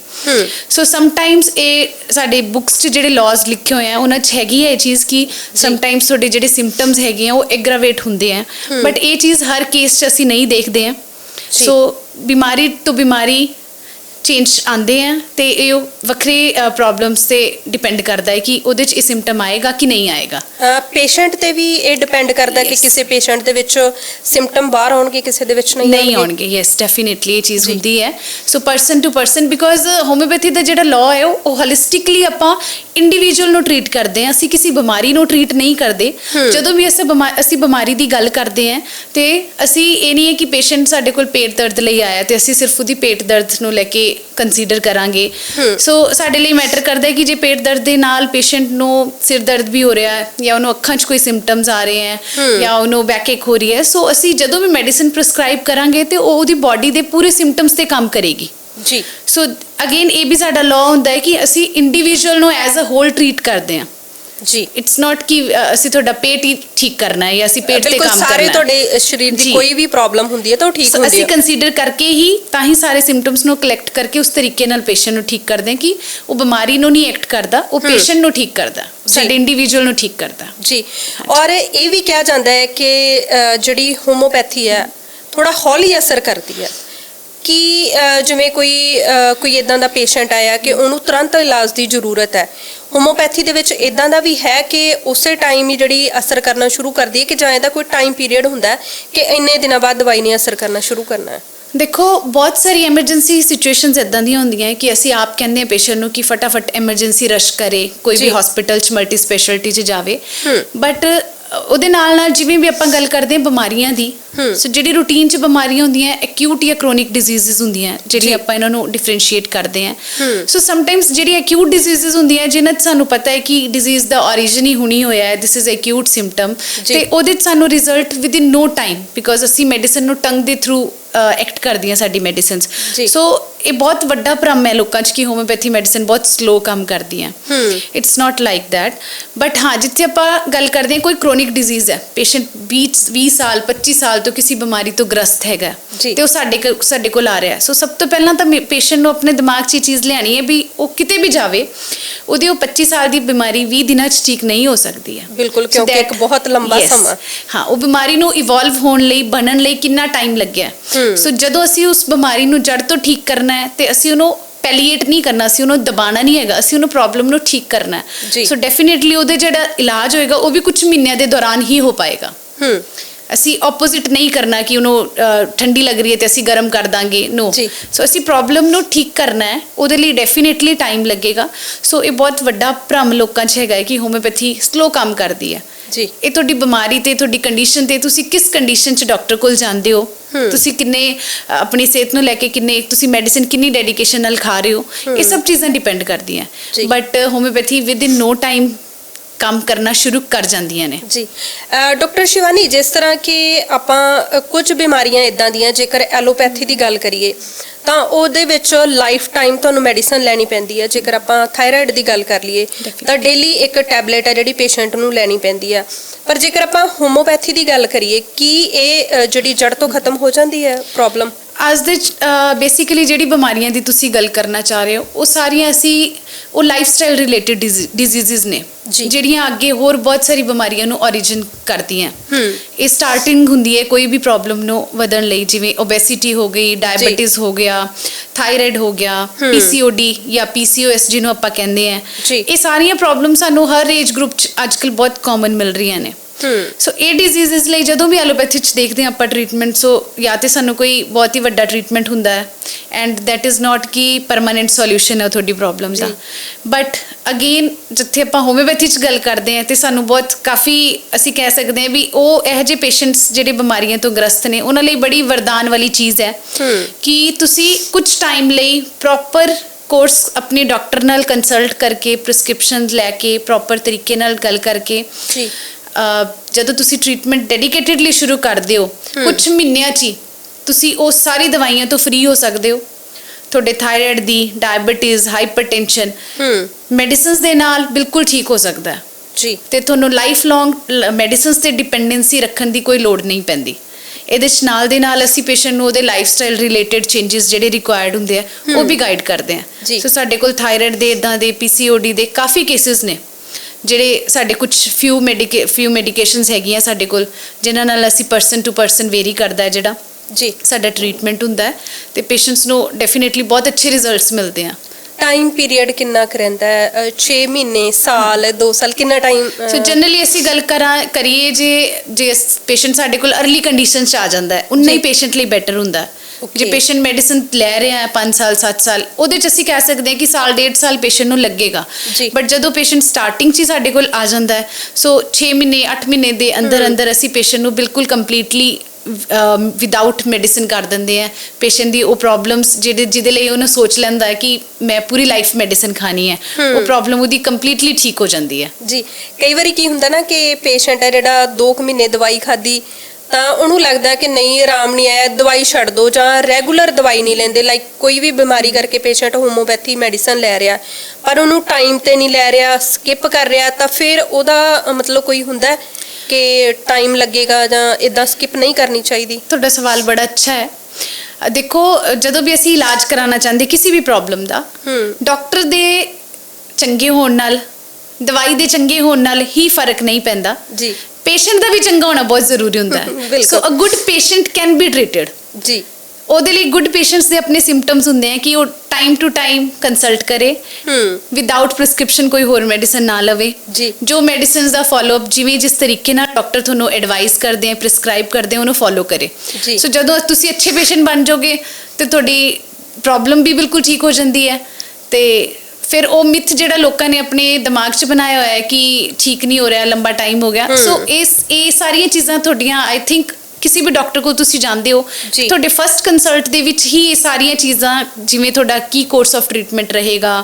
[SPEAKER 2] ਸੋ ਸਮਟਾਈਮਸ ਇਹ ਸਾਡੇ ਬੁੱਕਸ 'ਚ ਜਿਹੜੇ ਲਾਜ਼ ਲਿਖੇ ਹੋਏ ਆ ਉਹਨਾਂ 'ਚ ਹੈਗੀ ਹੈ ਇਹ ਚੀਜ਼ ਕਿ ਸਮਟਾਈਮਸ ਤੁਹਾਡੇ ਜਿਹੜੇ ਸਿੰਪਟਮਸ ਹੈਗੇ ਆ ਉਹ ਐਗਰਾਵੇਟ ਹੁੰਦੇ ਆ ਬਟ ਇਹ ਚੀਜ਼ ਹਰ ਕੇਸ 'ਚ ਅਸੀਂ ਨਹੀਂ ਦੇਖਦੇ ਆ। ਸੋ ਬਿਮਾਰੀ ਤੋਂ ਬਿਮਾਰੀ ਚੇਂਜ ਆਉਂਦੇ ਆ ਤੇ ਇਹ ਵੱਖਰੇ ਪ੍ਰੋਬਲਮਸ ਤੇ ਡਿਪੈਂਡ ਕਰਦਾ ਹੈ ਕਿ ਉਹਦੇ 'ਚ ਇਹ ਸਿੰਪਟਮ ਆਏਗਾ ਕਿ ਨਹੀਂ ਆਏਗਾ
[SPEAKER 1] ਪੇਸ਼ੈਂਟ ਤੇ ਵੀ ਇਹ ਡਿਪੈਂਡ ਕਰਦਾ ਕਿ. ਕਿਸੇ ਪੇਸ਼ੈਂਟ ਦੇ ਵਿੱਚ ਸਿੰਪਟਮ ਬਾਹਰ ਆਉਣਗੇ ਕਿਸੇ ਦੇ ਵਿੱਚ ਨਹੀਂ
[SPEAKER 2] ਨਹੀਂ ਆਉਣਗੇ ਯੈਸ ਡੈਫੀਨਿਟਲੀ ਇਹ ਚੀਜ਼। ਹੁੰਦੀ ਹੈ so person to person because homeopathy ਦਾ ਜਿਹੜਾ ਲਾਅ ਹੈ ਉਹ ਹੋਲਿਸਟਿਕਲੀ ਆਪਾਂ ਇੰਡੀਵਿਜੂਅਲ ਨੂੰ ਟ੍ਰੀਟ ਕਰਦੇ ਹਾਂ ਅਸੀਂ ਕਿਸੇ ਬਿਮਾਰੀ ਨੂੰ ਟ੍ਰੀਟ ਨਹੀਂ ਕਰਦੇ। ਜਦੋਂ ਵੀ ਅਸੀਂ ਅਸੀਂ ਬਿਮਾਰੀ ਦੀ ਗੱਲ ਕਰਦੇ ਹਾਂ ਤੇ ਅਸੀਂ ਇਹ ਨਹੀਂ ਹੈ ਕਿ ਪੇਸ਼ੈਂਟ ਸਾਡੇ ਕੋਲ ਪੇਟ ਦਰਦ ਲਈ ਆਇਆ ਤੇ ਅਸੀਂ ਸਿਰਫ ਉਹਦੀ ਪੇਟ ਦਰਦ ਨੂੰ ਲੈ ਕੇ ਕੰਸੀਡਰ ਕਰਾਂਗੇ। ਸੋ ਸਾਡੇ ਲਈ ਮੈਟਰ ਕਰਦਾ ਹੈ ਕਿ ਜੇ ਪੇਟ ਦਰਦ ਦੇ ਨਾਲ ਪੇਸ਼ੈਂਟ ਨੂੰ ਸਿਰ ਦਰਦ ਵੀ ਹੋ ਰਿਹਾ ਹੈ ਜਾਂ ਉਹਨੂੰ ਅੱਖਾਂ 'ਚ ਕੋਈ ਸਿੰਪਟਮਸ ਆ ਰਹੇ ਹੈ। ਜਾਂ ਉਹਨੂੰ ਬੈਕਏਕ ਹੋ ਰਹੀ ਹੈ ਸੋ ਅਸੀਂ ਜਦੋਂ ਵੀ ਮੈਡੀਸਿਨ ਪ੍ਰੈਸਕ੍ਰਾਈਬ ਕਰਾਂਗੇ ਤੇ ਉਹ ਉਹਦੀ ਬਾਡੀ ਦੇ ਪੂਰੇ ਸਿੰਪਟਮਸ ਤੇ ਕੰਮ ਕਰੇਗੀ
[SPEAKER 1] ਜੀ
[SPEAKER 2] ਸੋ ਅਗੇਨ ਇਹ ਵੀ ਸਾਡਾ ਲਾਅ ਹੁੰਦਾ ਹੈ ਕਿ ਅਸੀਂ ਇੰਡੀਵਿਜੂਅਲ ਨੂੰ ਐਜ਼ ਅ ਹੋਲ ਟ੍ਰੀਟ ਕਰਦੇ ਹਾਂ
[SPEAKER 1] ਜੀ
[SPEAKER 2] ਇਟਸ ਨਾਟ ਕਿ ਅ, ਅਸੀਂ ਤੁਹਾਡਾ ਪੇਟ ਹੀ ਠੀਕ ਕਰਨਾ ਹੈ ਜਾਂ ਅਸੀਂ ਪੇਟ ਤੇ
[SPEAKER 1] ਬਿਲਕੁਲ
[SPEAKER 2] ਕੰਮ
[SPEAKER 1] ਸਾਰੇ
[SPEAKER 2] ਕਰਨਾ ਹੈ।
[SPEAKER 1] ਤੁਹਾਡੇ ਸਰੀਰ ਦੀ
[SPEAKER 2] ਜੀ।
[SPEAKER 1] ਕੋਈ ਵੀ ਪ੍ਰੋਬਲਮ ਹੁੰਦੀ ਹੈ ਤਾਂ ਉਹ ਠੀਕ
[SPEAKER 2] ਸੋ
[SPEAKER 1] ਹੁੰਦੀ
[SPEAKER 2] ਅਸੀਂ
[SPEAKER 1] ਹੈ।
[SPEAKER 2] ਕੰਸੀਡਰ ਕਰਕੇ ਹੀ ਤਾਂ ਹੀ ਸਾਰੇ ਸਿੰਪਟਮਸ ਨੂੰ ਕਲੈਕਟ ਕਰਕੇ ਉਸ ਤਰੀਕੇ ਨਾਲ ਪੇਸ਼ੈਂਟ ਨੂੰ ਠੀਕ ਕਰਦੇ ਹਾਂ ਕਿ ਉਹ ਬਿਮਾਰੀ ਨੂੰ ਨਹੀਂ ਐਕਟ ਕਰਦਾ ਉਹ। ਪੇਸ਼ੈਂਟ ਨੂੰ ਠੀਕ ਕਰਦਾ ਸਾਡੇ ਇੰਡੀਵਿਜੂਅਲ ਨੂੰ ਠੀਕ ਕਰਦਾ।
[SPEAKER 1] ਜੀ। ਔਰ ਇਹ ਵੀ ਕਿਹਾ ਜਾਂਦਾ ਹੈ ਕਿ ਅ, ਜਿਹੜੀ ਹੋਮੋਪੈਥੀ ਹੈ ਥੋੜਾ ਹੌਲੀ ਅਸਰ ਕਰਦੀ ਹੈ। ਕਿ ਅ, ਜਿਵੇਂ ਕੋਈ ਅ, ਕੋਈ ਇਦਾਂ ਦਾ ਪੇਸ਼ੈਂਟ ਆਇਆ ਕਿ ਉਹਨੂੰ ਤੁਰੰਤ ਇਲਾਜ ਦੀ ਜ਼ਰੂਰਤ ਹੈ ਹੋਮੋਪੈਥੀ ਦੇ ਵਿੱਚ ਇਦਾਂ ਦਾ ਵੀ ਹੈ ਕਿ ਉਸੇ ਟਾਈਮ ਹੀ ਜਿਹੜੀ ਅਸਰ ਕਰਨਾ ਸ਼ੁਰੂ ਕਰਦੀ ਹੈ ਕਿ ਜਾਂ ਇਹਦਾ ਕੋਈ ਟਾਈਮ ਪੀਰੀਅਡ ਹੁੰਦਾ ਹੈ ਕਿ ਇੰਨੇ ਦਿਨਾਂ ਬਾਅਦ ਦਵਾਈ ਨੇ ਅਸਰ ਕਰਨਾ ਸ਼ੁਰੂ ਕਰਨਾ ਹੈ
[SPEAKER 2] ਦੇਖੋ ਬਹੁਤ ਸਾਰੀ ਐਮਰਜੈਂਸੀ ਸਿਚੁਏਸ਼ਨਸ ਇਦਾਂ ਦੀਆਂ ਹੁੰਦੀਆਂ ਹੈ ਕਿ ਅਸੀਂ ਆਪ ਕਹਿੰਦੇ ਹਾਂ ਪੇਸ਼ੈਂਟ ਨੂੰ ਕਿ ਫਟਾਫਟ ਐਮਰਜੈਂਸੀ ਰਸ਼ ਕਰੇ ਕੋਈ। ਵੀ ਹਸਪੀਟਲ 'ਚ ਮਲਟੀ ਸਪੈਸ਼ਲਟੀ 'ਚ ਜਾਵੇ। ਬਟ ਉਹਦੇ ਨਾਲ ਨਾਲ ਜਿਵੇਂ ਵੀ ਆਪਾਂ ਗੱਲ ਕਰਦੇ ਹਾਂ ਬਿਮਾਰੀਆਂ ਦੀ। ਸੋ ਜਿਹੜੀ ਰੂਟੀਨ 'ਚ ਬਿਮਾਰੀਆਂ ਹੁੰਦੀਆਂ ਐਕਿਊਟ ਜਾਂ ਕ੍ਰੋਨਿਕ ਡਿਜ਼ੀਜ਼ਸ ਹੁੰਦੀਆਂ ਜਿਹੜੀ। ਆਪਾਂ ਇਹਨਾਂ ਨੂੰ ਡਿਫਰੈਂਸ਼ੀਏਟ ਕਰਦੇ ਹਾਂ। ਸੋ ਸਮਟਾਈਮਸ ਜਿਹੜੀ ਐਕਿਊਟ ਡਿਜ਼ੀਜ਼ਸ ਹੁੰਦੀਆਂ ਜਿਨ੍ਹਾਂ 'ਚ ਸਾਨੂੰ ਪਤਾ ਹੈ ਕਿ ਡਿਜ਼ੀਜ਼ ਦਾ origin ਹੀ ਹੁਣੀ ਹੋਇਆ ਹੈ ਥਿਸ ਇਜ਼ ਐਕਿਊਟ ਸਿੰਪਟਮ। ਤੇ ਉਹਦੇ 'ਚ ਸਾਨੂੰ result within no time because ਅਸੀਂ ਮੈਡੀਸਨ ਨੂੰ ਟੰਗ ਦੇ ਥਰੂ ਐਕਟ ਕਰਦੀਆਂ ਸਾਡੀ ਮੈਡੀਸਿਨਸ। ਸੋ ਇਹ ਬਹੁਤ ਵੱਡਾ ਭਰਮ ਹੈ ਲੋਕਾਂ 'ਚ ਕਿ ਹੋਮਿਓਪੈਥੀ ਮੈਡੀਸਿਨ ਬਹੁਤ ਸਲੋ ਕੰਮ ਕਰਦੀ ਹੈ। It's not like that but ਹਾਂ ਜਿੱਥੇ ਆਪਾਂ ਗੱਲ ਕਰਦੇ ਹਾਂ ਕੋਈ ਕ੍ਰੋਨਿਕ ਡਿਜ਼ੀਜ਼ ਹੈ ਪੇਸ਼ੈਂਟ 20 20 ਸਾਲ 25 ਸਾਲ ਤੋਂ ਕਿਸੇ ਬਿਮਾਰੀ ਤੋਂ ਗ੍ਰਸਤ ਹੈਗਾ। ਤੇ ਉਹ ਸਾਡੇ ਸਾਡੇ ਕੋਲ ਆ ਰਿਹਾ ਸੋ ਸਭ ਤੋਂ ਪਹਿਲਾਂ ਤਾਂ ਪੇਸ਼ੈਂਟ ਨੂੰ ਆਪਣੇ ਦਿਮਾਗ 'ਚ ਇਹ ਚੀਜ਼ ਲਿਆਣੀ ਹੈ ਵੀ ਉਹ ਕਿਤੇ ਵੀ ਜਾਵੇ ਉਹਦੀ ਉਹ 25 ਸਾਲ ਦੀ ਬਿਮਾਰੀ 20 ਦਿਨਾਂ 'ਚ ਠੀਕ ਨਹੀਂ ਹੋ ਸਕਦੀ ਹੈ
[SPEAKER 1] ਬਿਲਕੁਲ ਕਿਉਂਕਿ ਇੱਕ ਬਹੁਤ ਲੰਬਾ. ਸਮਾਂ
[SPEAKER 2] ਹਾਂ ਉਹ ਬਿਮਾਰੀ ਨੂੰ ਇਵੋਲਵ ਹੋਣ ਲਈ ਬਣਨ ਲਈ ਕਿੰਨਾ ਟਾਈਮ ਲੱਗਿਆ। ਸੋ ਜਦੋਂ ਅਸੀਂ ਉਸ ਬਿਮਾਰੀ ਨੂੰ ਜੜ ਤੋਂ ਠੀਕ ਕਰਨਾ ਹੈ ਤੇ ਅਸੀਂ ਉਹਨੂੰ ਪੈਲੀਏਟ ਨਹੀਂ ਕਰਨਾ ਸੀ ਉਹਨੂੰ ਦਬਾਣਾ ਨਹੀਂ ਹੈਗਾ ਅਸੀਂ ਉਹਨੂੰ ਪ੍ਰੋਬਲਮ ਨੂੰ ਠੀਕ ਕਰਨਾ। ਹੈ। ਸੋ ਡੈਫੀਨਿਟਲੀ ਉਹਦੇ ਜਿਹੜਾ ਇਲਾਜ ਹੋਏਗਾ ਉਹ ਵੀ ਕੁਝ ਮਹੀਨਿਆਂ ਦੇ ਦੌਰਾਨ ਹੀ ਹੋ ਪਾਏਗਾ।
[SPEAKER 1] ਹੂੰ।
[SPEAKER 2] ਅਸੀਂ ਆਪੋਜ਼ਿਟ ਨਹੀਂ ਕਰਨਾ ਕਿ ਉਹਨੂੰ ਠੰਡੀ ਲੱਗ ਰਹੀ ਹੈ ਤੇ ਅਸੀਂ ਗਰਮ ਕਰ ਦਾਂਗੇ ਨੋ। ਸੋ ਅਸੀਂ ਪ੍ਰੋਬਲਮ ਨੂੰ ਠੀਕ ਕਰਨਾ ਹੈ ਉਹਦੇ ਲਈ ਡੈਫੀਨਿਟਲੀ ਟਾਈਮ ਲੱਗੇਗਾ। ਸੋ ਇਹ ਬਹੁਤ ਵੱਡਾ ਭ੍ਰਮ ਲੋਕਾਂ 'ਚ ਹੈਗਾ ਕਿ ਹੋਮਿਓਪੈਥੀ ਸਲੋ ਕੰਮ ਕਰਦੀ ਹੈ।
[SPEAKER 1] ਜੀ।
[SPEAKER 2] ਇਹ ਤੁਹਾਡੀ ਬਿਮਾਰੀ ਤੇ ਤੁਹਾਡੀ ਕੰਡੀਸ਼ਨ ਤੇ ਤੁਸੀਂ ਕਿਸ ਕੰਡੀਸ਼ਨ 'ਚ ਡਾਕਟਰ ਕੋਲ ਜਾਂਦੇ ਹੋ। ਤੁਸੀਂ ਕਿੰਨੇ ਆਪਣੀ ਸਿਹਤ ਨੂੰ ਲੈ ਕੇ ਕਿੰਨੇ ਤੁਸੀਂ ਮੈਡੀਸਿਨ ਕਿੰਨੀ ਡੈਡੀਕੇਸ਼ਨ ਨਾਲ ਖਾ ਰਹੇ ਹੋ? ਇਹ ਸਭ ਚੀਜ਼ਾਂ ਡਿਪੈਂਡ ਕਰਦੀਆਂ। But homeopathy within no time ਕੰਮ ਕਰਨਾ ਸ਼ੁਰੂ ਕਰ ਜਾਂਦੀਆਂ ਨੇ।
[SPEAKER 1] ਜੀ। ਡਾਕਟਰ ਸ਼ਿਵਾਨੀ ਜਿਸ ਤਰ੍ਹਾਂ ਕਿ ਆਪਾਂ ਕੁਝ ਬਿਮਾਰੀਆਂ ਇਦਾਂ ਦੀਆਂ ਜੇਕਰ ਐਲੋਪੈਥੀ ਦੀ ਗੱਲ ਕਰੀਏ ਤਾਂ ਉਹਦੇ ਵਿੱਚ ਲਾਈਫ ਟਾਈਮ ਤੁਹਾਨੂੰ ਮੈਡੀਸਨ ਲੈਣੀ ਪੈਂਦੀ ਹੈ। ਜੇਕਰ ਆਪਾਂ ਥਾਇਰਾਇਡ ਦੀ ਗੱਲ ਕਰ ਲਈਏ. ਤਾਂ ਡੇਲੀ ਇੱਕ ਟੈਬਲੇਟ ਹੈ ਜਿਹੜੀ ਪੇਸ਼ੈਂਟ ਨੂੰ ਲੈਣੀ ਪੈਂਦੀ ਹੈ। ਪਰ ਜੇਕਰ ਆਪਾਂ ਹੋਮੋਪੈਥੀ ਦੀ ਗੱਲ ਕਰੀਏ ਕੀ ਇਹ ਜਿਹੜੀ ਜੜ ਤੋਂ ਖਤਮ ਹੋ ਜਾਂਦੀ ਹੈ ਪ੍ਰੋਬਲਮ?
[SPEAKER 2] ਅੱਜ ਦੇ ਬੇਸਿਕਲੀ ਜਿਹੜੀ ਬਿਮਾਰੀਆਂ ਦੀ ਤੁਸੀਂ ਗੱਲ ਕਰਨਾ ਚਾਹ ਰਹੇ ਹੋ ਉਹ ਸਾਰੀਆਂ ਅਸੀਂ ਉਹ ਲਾਈਫਸਟਾਈਲ ਰਿਲੇਟਡ ਡਿਜ਼ੀਜ਼ਸ ਨੇ। ਜਿਹੜੀਆਂ ਅੱਗੇ ਹੋਰ ਬਹੁਤ ਸਾਰੀ ਬਿਮਾਰੀਆਂ ਨੂੰ origin ਕਰਦੀਆਂ
[SPEAKER 1] ਹੂੰ
[SPEAKER 2] ਇਹ ਸਟਾਰਟਿੰਗ ਹੁੰਦੀ ਹੈ ਕੋਈ ਵੀ ਪ੍ਰੋਬਲਮ ਨੂੰ ਵਧਣ ਲਈ ਜਿਵੇਂ ਓਬੈਸਿਟੀ ਹੋ ਗਈ ਡਾਇਬੀਟਿਸ ਹੋ ਗਿਆ ਥਾਇਰਾਇਡ ਹੋ ਗਿਆ। ਪੀਸੀਓਡੀ ਜਾਂ ਪੀਸੀਓਐਸ ਜਿਹਨੂੰ ਆਪਾਂ ਕਹਿੰਦੇ ਆ। ਇਹ ਸਾਰੀਆਂ ਪ੍ਰੋਬਲਮ ਸਾਨੂੰ ਹਰ ਏਜ ਗਰੁੱਪ 'ਚ ਅੱਜਕੱਲ ਬਹੁਤ ਕਾਮਨ ਮਿਲ ਰਹੀਆਂ ਨੇ ਸੋ ਇਹ ਡਿਜ਼ੀਜ਼ਸ ਲਈ ਜਦੋਂ ਵੀ ਐਲੋਪੈਥੀ ਚ ਦੇਖਦੇ ਆਪਾਂ ਟ੍ਰੀਟਮੈਂਟ ਸੋ ਜਾਂ ਤੇ ਸਾਨੂੰ ਕੋਈ ਬਹੁਤ ਹੀ ਵੱਡਾ ਟ੍ਰੀਟਮੈਂਟ ਹੁੰਦਾ ਹੈ ਐਂਡ that is not ਕਿ ਪਰਮਾਨੈਂਟ ਸੋਲੂਸ਼ਨ ਹੈ ਤੁਹਾਡੀ ਪ੍ਰੋਬਲਮਸ ਦਾ। ਬਟ ਅਗੇਨ ਜਿੱਥੇ ਆਪਾਂ ਹੋਮਿਓਪੈਥੀ ਚ ਗੱਲ ਕਰਦੇ ਹਾਂ ਤੇ ਸਾਨੂੰ ਬਹੁਤ ਕਾਫੀ ਅਸੀਂ ਕਹਿ ਸਕਦੇ ਹਾਂ ਵੀ ਉਹ ਇਹੋ ਜਿਹੇ ਪੇਸ਼ੈਂਟਸ ਜਿਹੜੇ ਬਿਮਾਰੀਆਂ ਤੋਂ ਗ੍ਰਸਤ ਨੇ ਉਹਨਾਂ ਲਈ ਬੜੀ ਵਰਦਾਨ ਵਾਲੀ ਚੀਜ਼ ਹੈ। ਕਿ ਤੁਸੀਂ ਕੁਝ ਟਾਈਮ ਲਈ ਪ੍ਰੋਪਰ ਕੋਰਸ ਆਪਣੇ ਡਾਕਟਰ ਨਾਲ ਕੰਸਲਟ ਕਰਕੇ ਪ੍ਰਿਸਕ੍ਰਿਪਸ਼ਨਸ ਲੈ ਕੇ ਪ੍ਰੋਪਰ ਤਰੀਕੇ ਨਾਲ ਗੱਲ ਕਰਕੇ
[SPEAKER 1] ਜੀ
[SPEAKER 2] ਜਦੋਂ ਤੁਸੀਂ ਟ੍ਰੀਟਮੈਂਟ ਡੈਡੀਕੇਟਿਡਲੀ ਸ਼ੁਰੂ ਕਰਦੇ ਹੋ। ਕੁਝ ਮਹੀਨਿਆਂ 'ਚ ਹੀ ਤੁਸੀਂ ਉਹ ਸਾਰੀ ਦਵਾਈਆਂ ਤੋਂ ਫ੍ਰੀ ਹੋ ਸਕਦੇ ਹੋ। ਤੁਹਾਡੇ ਥਾਇਰਾਇਡ ਦੀ ਡਾਇਬੀਟੀਜ਼ ਹਾਈਪਰਟੈਂਸ਼ਨ ਮੈਡੀਸਿਨਸ ਦੇ ਨਾਲ ਬਿਲਕੁਲ ਠੀਕ ਹੋ ਸਕਦਾ ਹੈ।
[SPEAKER 1] ਜੀ।
[SPEAKER 2] ਤੇ ਤੁਹਾਨੂੰ ਲਾਈਫ ਲੌਂਗ ਮੈਡੀਸਿਨਸ ਤੇ ਡਿਪੈਂਡੈਂਸੀ ਰੱਖਣ ਦੀ ਕੋਈ ਲੋੜ ਨਹੀਂ ਪੈਂਦੀ। ਇਹਦੇ ਚ ਨਾਲ ਦੇ ਨਾਲ ਅਸੀਂ ਪੇਸ਼ੈਂਟ ਨੂੰ ਉਹਦੇ ਲਾਈਫਸਟਾਈਲ ਰਿਲੇਟਡ ਚੇਂਜਸ ਜਿਹੜੇ ਰਿਕੁਆਇਰਡ ਹੁੰਦੇ ਆ ਉਹ। ਵੀ ਗਾਈਡ ਕਰਦੇ। ਆ। ਸੋ ਸਾਡੇ ਕੋਲ ਥਾਇਰਾਇਡ ਦੇ ਇਦਾਂ ਦੇ ਪੀਸੀਓਡੀ ਦੇ ਕਾਫੀ ਕੇਸਿਸ ਨੇ। ਜਿਹੜੇ ਸਾਡੇ ਕੁਝ ਫਿਊ ਮੈਡੀਕੇ ਫਿਊ ਮੈਡੀਕੇਸ਼ਨਸ ਹੈਗੀਆਂ ਸਾਡੇ ਕੋਲ ਜਿਨ੍ਹਾਂ ਨਾਲ ਅਸੀਂ ਪਰਸਨ ਟੂ ਪਰਸਨ ਵੇਰੀ ਕਰਦਾ ਹੈ ਜਿਹੜਾ
[SPEAKER 1] ਜੀ
[SPEAKER 2] ਸਾਡਾ ਟ੍ਰੀਟਮੈਂਟ ਹੁੰਦਾ ਹੈ ਤੇ ਪੇਸ਼ੈਂਟਸ ਨੂੰ ਡੈਫੀਨਿਟਲੀ ਬਹੁਤ ਅੱਛੇ ਰਿਜ਼ਲਟਸ ਮਿਲਦੇ ਆ
[SPEAKER 1] ਟਾਈਮ ਪੀਰੀਅਡ ਕਿੰਨਾ ਕੁ ਰਹਿੰਦਾ ਹੈ 6 ਮਹੀਨੇ ਸਾਲ 2 ਸਾਲ ਕਿੰਨਾ ਟਾਈਮ
[SPEAKER 2] ਸੋ ਜਨਰਲੀ ਅਸੀਂ ਗੱਲ ਕਰਾਂ ਕਰੀਏ ਜੇ ਜੇ ਪੇਸ਼ੈਂਟ ਸਾਡੇ ਕੋਲ ਅਰਲੀ ਕੰਡੀਸ਼ਨ ਚ ਆ ਜਾਂਦਾ ਹੈ ਉਨਾ ਹੀ। ਪੇਸ਼ੈਂਟ ਲਈ ਬੈਟਰ ਹੁੰਦਾ ਹੈ। ਜੇ ਪੇਸ਼ੈਂਟ ਮੈਡੀਸਿਨ ਲੈ ਰਿਹਾ ਹੈ 5 ਸਾਲ 7 ਸਾਲ ਉਹਦੇ ਚ ਅਸੀਂ ਕਹਿ ਸਕਦੇ ਹਾਂ ਕਿ ਸਾਲ ਡੇਢ ਸਾਲ ਪੇਸ਼ੈਂਟ ਨੂੰ ਲੱਗੇਗਾ।
[SPEAKER 1] ਜੀ।
[SPEAKER 2] ਬਟ ਜਦੋਂ ਪੇਸ਼ੈਂਟ ਸਟਾਰਟਿੰਗ ਚ ਹੀ ਸਾਡੇ ਕੋਲ ਆ ਜਾਂਦਾ ਹੈ ਸੋ 6 ਮਹੀਨੇ 8 ਮਹੀਨੇ ਦੇ ਅੰਦਰ ਅੰਦਰ ਅਸੀਂ ਪੇਸ਼ੈਂਟ ਨੂੰ ਬਿਲਕੁਲ ਕੰਪਲੀਟਲੀ ਵਿਦਆਊਟ ਮੈਡੀਸਿਨ ਕਰ ਦਿੰਦੇ ਆ ਪੇਸ਼ੈਂਟ ਦੀ ਉਹ ਪ੍ਰੋਬਲਮਸ ਜਿਹੜੇ ਜਿਹਦੇ ਲਈ ਉਹਨੇ ਸੋਚ ਲੈਂਦਾ ਹੈ ਕਿ ਮੈਂ ਪੂਰੀ ਲਾਈਫ ਮੈਡੀਸਿਨ ਖਾਣੀ ਹੈ ਉਹ। ਪ੍ਰੋਬਲਮ ਉਹਦੀ ਕੰਪਲੀਟਲੀ ਠੀਕ ਹੋ ਜਾਂਦੀ ਹੈ।
[SPEAKER 1] ਜੀ। ਕਈ ਵਾਰੀ ਕੀ ਹੁੰਦਾ ਨਾ ਕਿ ਪੇਸ਼ੈਂਟ ਹੈ ਜਿਹੜਾ 2 ਕੁ ਮਹੀਨੇ ਦਵਾਈ ਖਾਦੀ ਤਾਂ ਉਹਨੂੰ ਲੱਗਦਾ ਕਿ ਨਹੀਂ ਆਰਾਮ ਨਹੀਂ ਆਇਆ ਦਵਾਈ ਛੱਡ ਦੋ ਜਾਂ ਰੈਗੂਲਰ ਦਵਾਈ ਨਹੀਂ ਲੈਂਦੇ ਲਾਈਕ ਕੋਈ ਵੀ ਬਿਮਾਰੀ ਕਰਕੇ ਪੇਸ਼ੈਂਟ ਹੋਮੋਪੈਥੀ ਮੈਡੀਸਨ ਲੈ ਰਿਹਾ ਪਰ ਉਹਨੂੰ ਟਾਈਮ ਤੇ ਨਹੀਂ ਲੈ ਰਿਹਾ ਸਕਿਪ ਕਰ ਰਿਹਾ ਤਾਂ ਫਿਰ ਉਹਦਾ ਮਤਲਬ ਕੋਈ ਹੁੰਦਾ ਕਿ ਟਾਈਮ ਲੱਗੇਗਾ ਜਾਂ ਇਦਾਂ ਸਕਿਪ ਨਹੀਂ ਕਰਨੀ ਚਾਹੀਦੀ।
[SPEAKER 2] ਤੁਹਾਡਾ ਸਵਾਲ ਬੜਾ ਅੱਛਾ ਹੈ। ਦੇਖੋ ਜਦੋਂ ਵੀ ਅਸੀਂ ਇਲਾਜ ਕਰਾਉਣਾ ਚਾਹੁੰਦੇ ਕਿਸੇ ਵੀ ਪ੍ਰੋਬਲਮ ਦਾ ਡਾਕਟਰ ਦੇ ਚੰਗੇ ਹੋਣ ਨਾਲ ਦਵਾਈ ਦੇ ਚੰਗੇ ਹੋਣ ਨਾਲ ਹੀ ਫ਼ਰਕ ਨਹੀਂ ਪੈਂਦਾ।
[SPEAKER 1] ਜੀ।
[SPEAKER 2] ਪੇਸ਼ੈਂਟ ਦਾ ਵੀ ਚੰਗਾ ਹੋਣਾ ਬਹੁਤ ਜ਼ਰੂਰੀ ਹੁੰਦਾ ਹੈ। So a good patient can be treated
[SPEAKER 1] ਜੀ।
[SPEAKER 2] ਉਹਦੇ ਲਈ ਗੁੱਡ ਪੇਸ਼ੈਂਟਸ ਦੇ ਆਪਣੇ ਸਿੰਪਟਮਸ ਹੁੰਦੇ ਆ ਕਿ ਉਹ ਟਾਈਮ ਟੂ ਟਾਈਮ ਕੰਸਲਟ ਕਰੇ।
[SPEAKER 1] ਹੂੰ।
[SPEAKER 2] ਵਿਦਆਊਟ ਪ੍ਰਿਸਕ੍ਰਿਪਸ਼ਨ ਕੋਈ ਹੋਰ ਮੈਡੀਸਨ ਨਾ ਲਵੇ।
[SPEAKER 1] ਜੀ।
[SPEAKER 2] ਜੋ ਮੈਡੀਸਿਨਸ ਦਾ ਫਾਲੋਅਪ ਜਿਵੇਂ ਜਿਸ ਤਰੀਕੇ ਨਾਲ ਡਾਕਟਰ ਤੁਹਾਨੂੰ ਐਡਵਾਈਸ ਕਰਦੇ ਆ ਪ੍ਰਿਸਕ੍ਰਾਈਬ ਕਰਦੇ ਆ ਉਹਨੂੰ ਫਾਲੋ ਕਰੇ। ਸੋ ਜਦੋਂ ਤੁਸੀਂ ਅੱਛੇ ਪੇਸ਼ੈਂਟ ਬਣ ਜਾਓਗੇ ਤੇ ਤੁਹਾਡੀ ਪ੍ਰੋਬਲਮ ਵੀ ਬਿਲਕੁਲ ਠੀਕ ਹੋ ਜਾਂਦੀ ਹੈ। ਤੇ ਫਿਰ ਉਹ ਮਿਥ ਜਿਹੜਾ ਲੋਕਾਂ ਨੇ ਆਪਣੇ ਦਿਮਾਗ 'ਚ ਬਣਾਇਆ ਹੋਇਆ ਹੈ ਕਿ ਠੀਕ ਨਹੀਂ ਹੋ ਰਿਹਾ ਲੰਬਾ ਟਾਈਮ ਹੋ ਗਿਆ। ਸੋ ਇਸ ਇਹ ਸਾਰੀਆਂ ਚੀਜ਼ਾਂ ਤੁਹਾਡੀਆਂ ਆਈ ਥਿੰਕ ਕਿਸੇ ਵੀ ਡਾਕਟਰ ਕੋਲ ਤੁਸੀਂ ਜਾਂਦੇ ਹੋ
[SPEAKER 1] ਜੀ।
[SPEAKER 2] ਤੁਹਾਡੇ ਫਰਸਟ ਕੰਸਲਟ ਦੇ ਵਿੱਚ ਹੀ ਇਹ ਸਾਰੀਆਂ ਚੀਜ਼ਾਂ ਜਿਵੇਂ ਤੁਹਾਡਾ ਕੀ ਕੋਰਸ ਆਫ ਟ੍ਰੀਟਮੈਂਟ ਰਹੇਗਾ।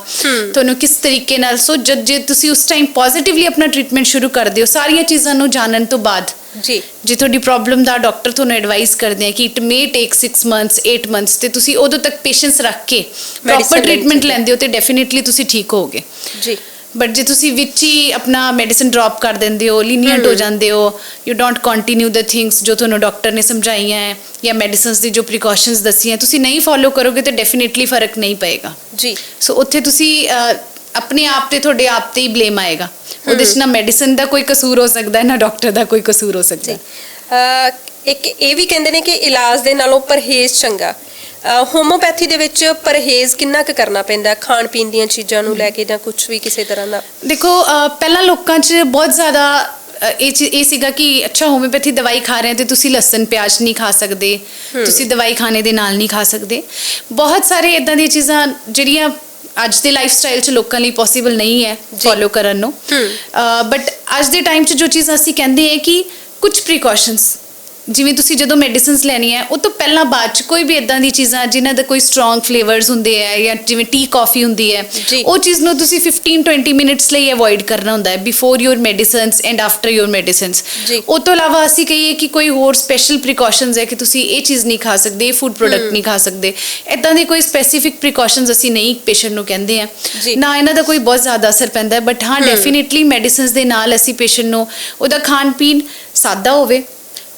[SPEAKER 2] ਤੁਹਾਨੂੰ ਕਿਸ ਤਰੀਕੇ ਨਾਲ ਸੋ ਜਦ ਜੇ ਤੁਸੀਂ ਉਸ ਟਾਈਮ ਪੋਜ਼ਿਟਿਵਲੀ ਆਪਣਾ ਟ੍ਰੀਟਮੈਂਟ ਸ਼ੁਰੂ ਕਰਦੇ ਹੋ ਸਾਰੀਆਂ ਚੀਜ਼ਾਂ ਨੂੰ ਜਾਣਨ ਤੋਂ ਬਾਅਦ
[SPEAKER 1] ਜੀ
[SPEAKER 2] ਜੇ ਤੁਹਾਡੀ ਪ੍ਰੋਬਲਮ ਦਾ ਡਾਕਟਰ ਤੁਹਾਨੂੰ ਐਡਵਾਈਸ ਕਰਦੇ ਆ ਕਿ it may take 6 months 8 months ਤੇ ਤੁਸੀਂ ਉਦੋਂ ਤੱਕ ਪੇਸ਼ੈਂਸ ਰੱਖ ਕੇ
[SPEAKER 1] Medicine
[SPEAKER 2] ਪ੍ਰੋਪਰ ਟ੍ਰੀਟਮੈਂਟ
[SPEAKER 1] ਹੈ।
[SPEAKER 2] ਲੈਂਦੇ ਹੋ ਤੇ ਡੈਫੀਨਿਟਲੀ ਤੁਸੀਂ ਠੀਕ ਹੋਵੋਗੇ
[SPEAKER 1] ਜੀ
[SPEAKER 2] ਬਟ ਜੇ ਤੁਸੀਂ ਵਿੱਚ ਹੀ ਆਪਣਾ ਮੈਡੀਸਿਨ ਡ੍ਰੌਪ ਕਰ ਦਿੰਦੇ ਹੋ ਲੀਨੀਅੰਟ ਹੋ। ਜਾਂਦੇ ਹੋ you don't continue the things ਜੋ ਤੁਹਾਨੂੰ ਡਾਕਟਰ ਨੇ ਸਮਝਾਈਆਂ ਹੈ ਜਾਂ ਮੈਡੀਸਿਨਸ ਦੀ ਜੋ ਪ੍ਰੀਕਾਸ਼ਨਸ ਦੱਸੀਆਂ ਤੁਸੀਂ ਨਹੀਂ ਫੋਲੋ ਕਰੋਗੇ ਤੇ ਡੈਫੀਨਿਟਲੀ ਫ਼ਰਕ ਨਹੀਂ ਪਏਗਾ।
[SPEAKER 1] ਜੀ।
[SPEAKER 2] ਸੋ ਉੱਥੇ ਤੁਸੀਂ ਆਪਣੇ ਆਪ ਤੇ ਤੁਹਾਡੇ ਆਪ ਤੇ ਹੀ ਬਲੇਮ ਆਏਗਾ। ਉਹਦੇ 'ਚ ਨਾ ਮੈਡੀਸਿਨ ਦਾ ਕੋਈ ਕਸੂਰ ਹੋ ਸਕਦਾ ਹੈ ਨਾ ਡਾਕਟਰ ਦਾ ਕੋਈ ਕਸੂਰ ਹੋ ਸਕਦਾ ਹੈ।
[SPEAKER 1] ਇੱਕ ਇਹ ਵੀ ਕਹਿੰਦੇ ਨੇ ਕਿ ਇਲਾਜ ਦੇ ਨਾਲੋਂ ਪਰਹੇਜ਼ ਚੰਗਾ। ਹੋਮੋਪੈਥੀ ਦੇ ਵਿੱਚ ਪਰਹੇਜ਼ ਕਿੰਨਾ ਕੁ ਕਰਨਾ ਪੈਂਦਾ? ਖਾਣ ਪੀਣ ਦੀਆਂ ਚੀਜ਼ਾਂ ਨੂੰ ਲੈ ਕੇ ਜਾਂ ਕੁਝ ਵੀ ਕਿਸੇ ਤਰ੍ਹਾਂ ਦਾ?
[SPEAKER 2] ਦੇਖੋ ਪਹਿਲਾਂ ਲੋਕਾਂ 'ਚ ਬਹੁਤ ਜ਼ਿਆਦਾ ਅ, ਇਹ ਚੀ- ਇਹ ਸੀਗਾ ਕਿ ਅੱਛਾ ਹੋਮਿਓਪੈਥੀ ਦਵਾਈ ਖਾ ਰਹੇ ਹੋ ਤੇ ਤੁਸੀਂ ਲਸਣ ਪਿਆਜ਼ ਨਹੀਂ ਖਾ ਸਕਦੇ। ਤੁਸੀਂ ਦਵਾਈ ਖਾਣੇ ਦੇ ਨਾਲ ਨਹੀਂ ਖਾ ਸਕਦੇ। ਬਹੁਤ ਸਾਰੇ ਇਦਾਂ ਦੀਆਂ ਚੀਜ਼ਾਂ ਜਿਹੜੀਆਂ ਅੱਜ ਦੇ ਲਾਈਫ ਸਟਾਈਲ 'ਚ ਲੋਕਾਂ ਲਈ ਪੋਸੀਬਲ ਨਹੀਂ ਹੈ ਫੋਲੋ ਕਰਨ ਨੂੰ। ਬਟ ਅੱਜ ਦੇ ਟਾਈਮ 'ਚ ਜੋ ਚੀਜ਼ ਅਸੀਂ ਕਹਿੰਦੇ ਹੈ ਕਿ ਕੁਝ ਪ੍ਰੀਕਾਸ਼ਨਸ ਜਿਵੇਂ ਤੁਸੀਂ ਜਦੋਂ ਮੈਡੀਸਿਨਸ ਲੈਣੀ ਹੈ ਉਹ ਤੋਂ ਪਹਿਲਾਂ ਬਾਅਦ ਚ ਕੋਈ ਵੀ ਇਦਾਂ ਦੀ ਚੀਜ਼ਾਂ ਜਿਨ੍ਹਾਂ ਦਾ ਕੋਈ ਸਟਰੋਂਗ ਫਲੇਵਰਸ ਹੁੰਦੇ ਆ ਜਾਂ ਜਿਵੇਂ ਟੀ ਕਾਫੀ ਹੁੰਦੀ ਹੈ
[SPEAKER 1] ਜੀ।
[SPEAKER 2] ਉਹ ਚੀਜ਼ ਨੂੰ ਤੁਸੀਂ 15 20 ਮਿੰਟਸ ਲਈ ਅਵੋਇਡ ਕਰਨਾ ਹੁੰਦਾ ਹੈ before your medicines and after your medicines
[SPEAKER 1] ਜੀ।
[SPEAKER 2] ਉਹ ਤੋਂ ਇਲਾਵਾ ਅਸੀਂ ਕਹੀਏ ਕਿ ਕੋਈ ਹੋਰ ਸਪੈਸ਼ਲ ਪ੍ਰੀਕਾਸ਼ਨਸ ਹੈ ਕਿ ਤੁਸੀਂ ਇਹ ਚੀਜ਼ ਨਹੀਂ ਖਾ ਸਕਦੇ ਇਹ ਫੂਡ ਪ੍ਰੋਡਕਟ ਨਹੀਂ ਖਾ ਸਕਦੇ ਇਦਾਂ ਦੇ ਕੋਈ ਸਪੈਸੀਫਿਕ ਪ੍ਰੀਕਾਸ਼ਨਸ ਅਸੀਂ ਨਹੀਂ ਪੇਸ਼ੈਂਟ ਨੂੰ ਕਹਿੰਦੇ ਆ
[SPEAKER 1] ਜੀ।
[SPEAKER 2] ਨਾ ਇਹਨਾਂ ਦਾ ਕੋਈ ਬਹੁਤ ਜ਼ਿਆਦਾ ਅਸਰ ਪੈਂਦਾ ਹੈ ਬਟ ਹਾਂ ਡੈਫੀਨਿਟਲੀ ਮੈਡੀਸਿਨਸ ਦੇ ਨਾਲ ਅਸੀਂ ਪੇਸ਼ੈਂਟ ਨੂੰ ਉਹਦਾ ਖਾਣ ਪੀਣ ਸਾਦਾ ਹੋਵੇ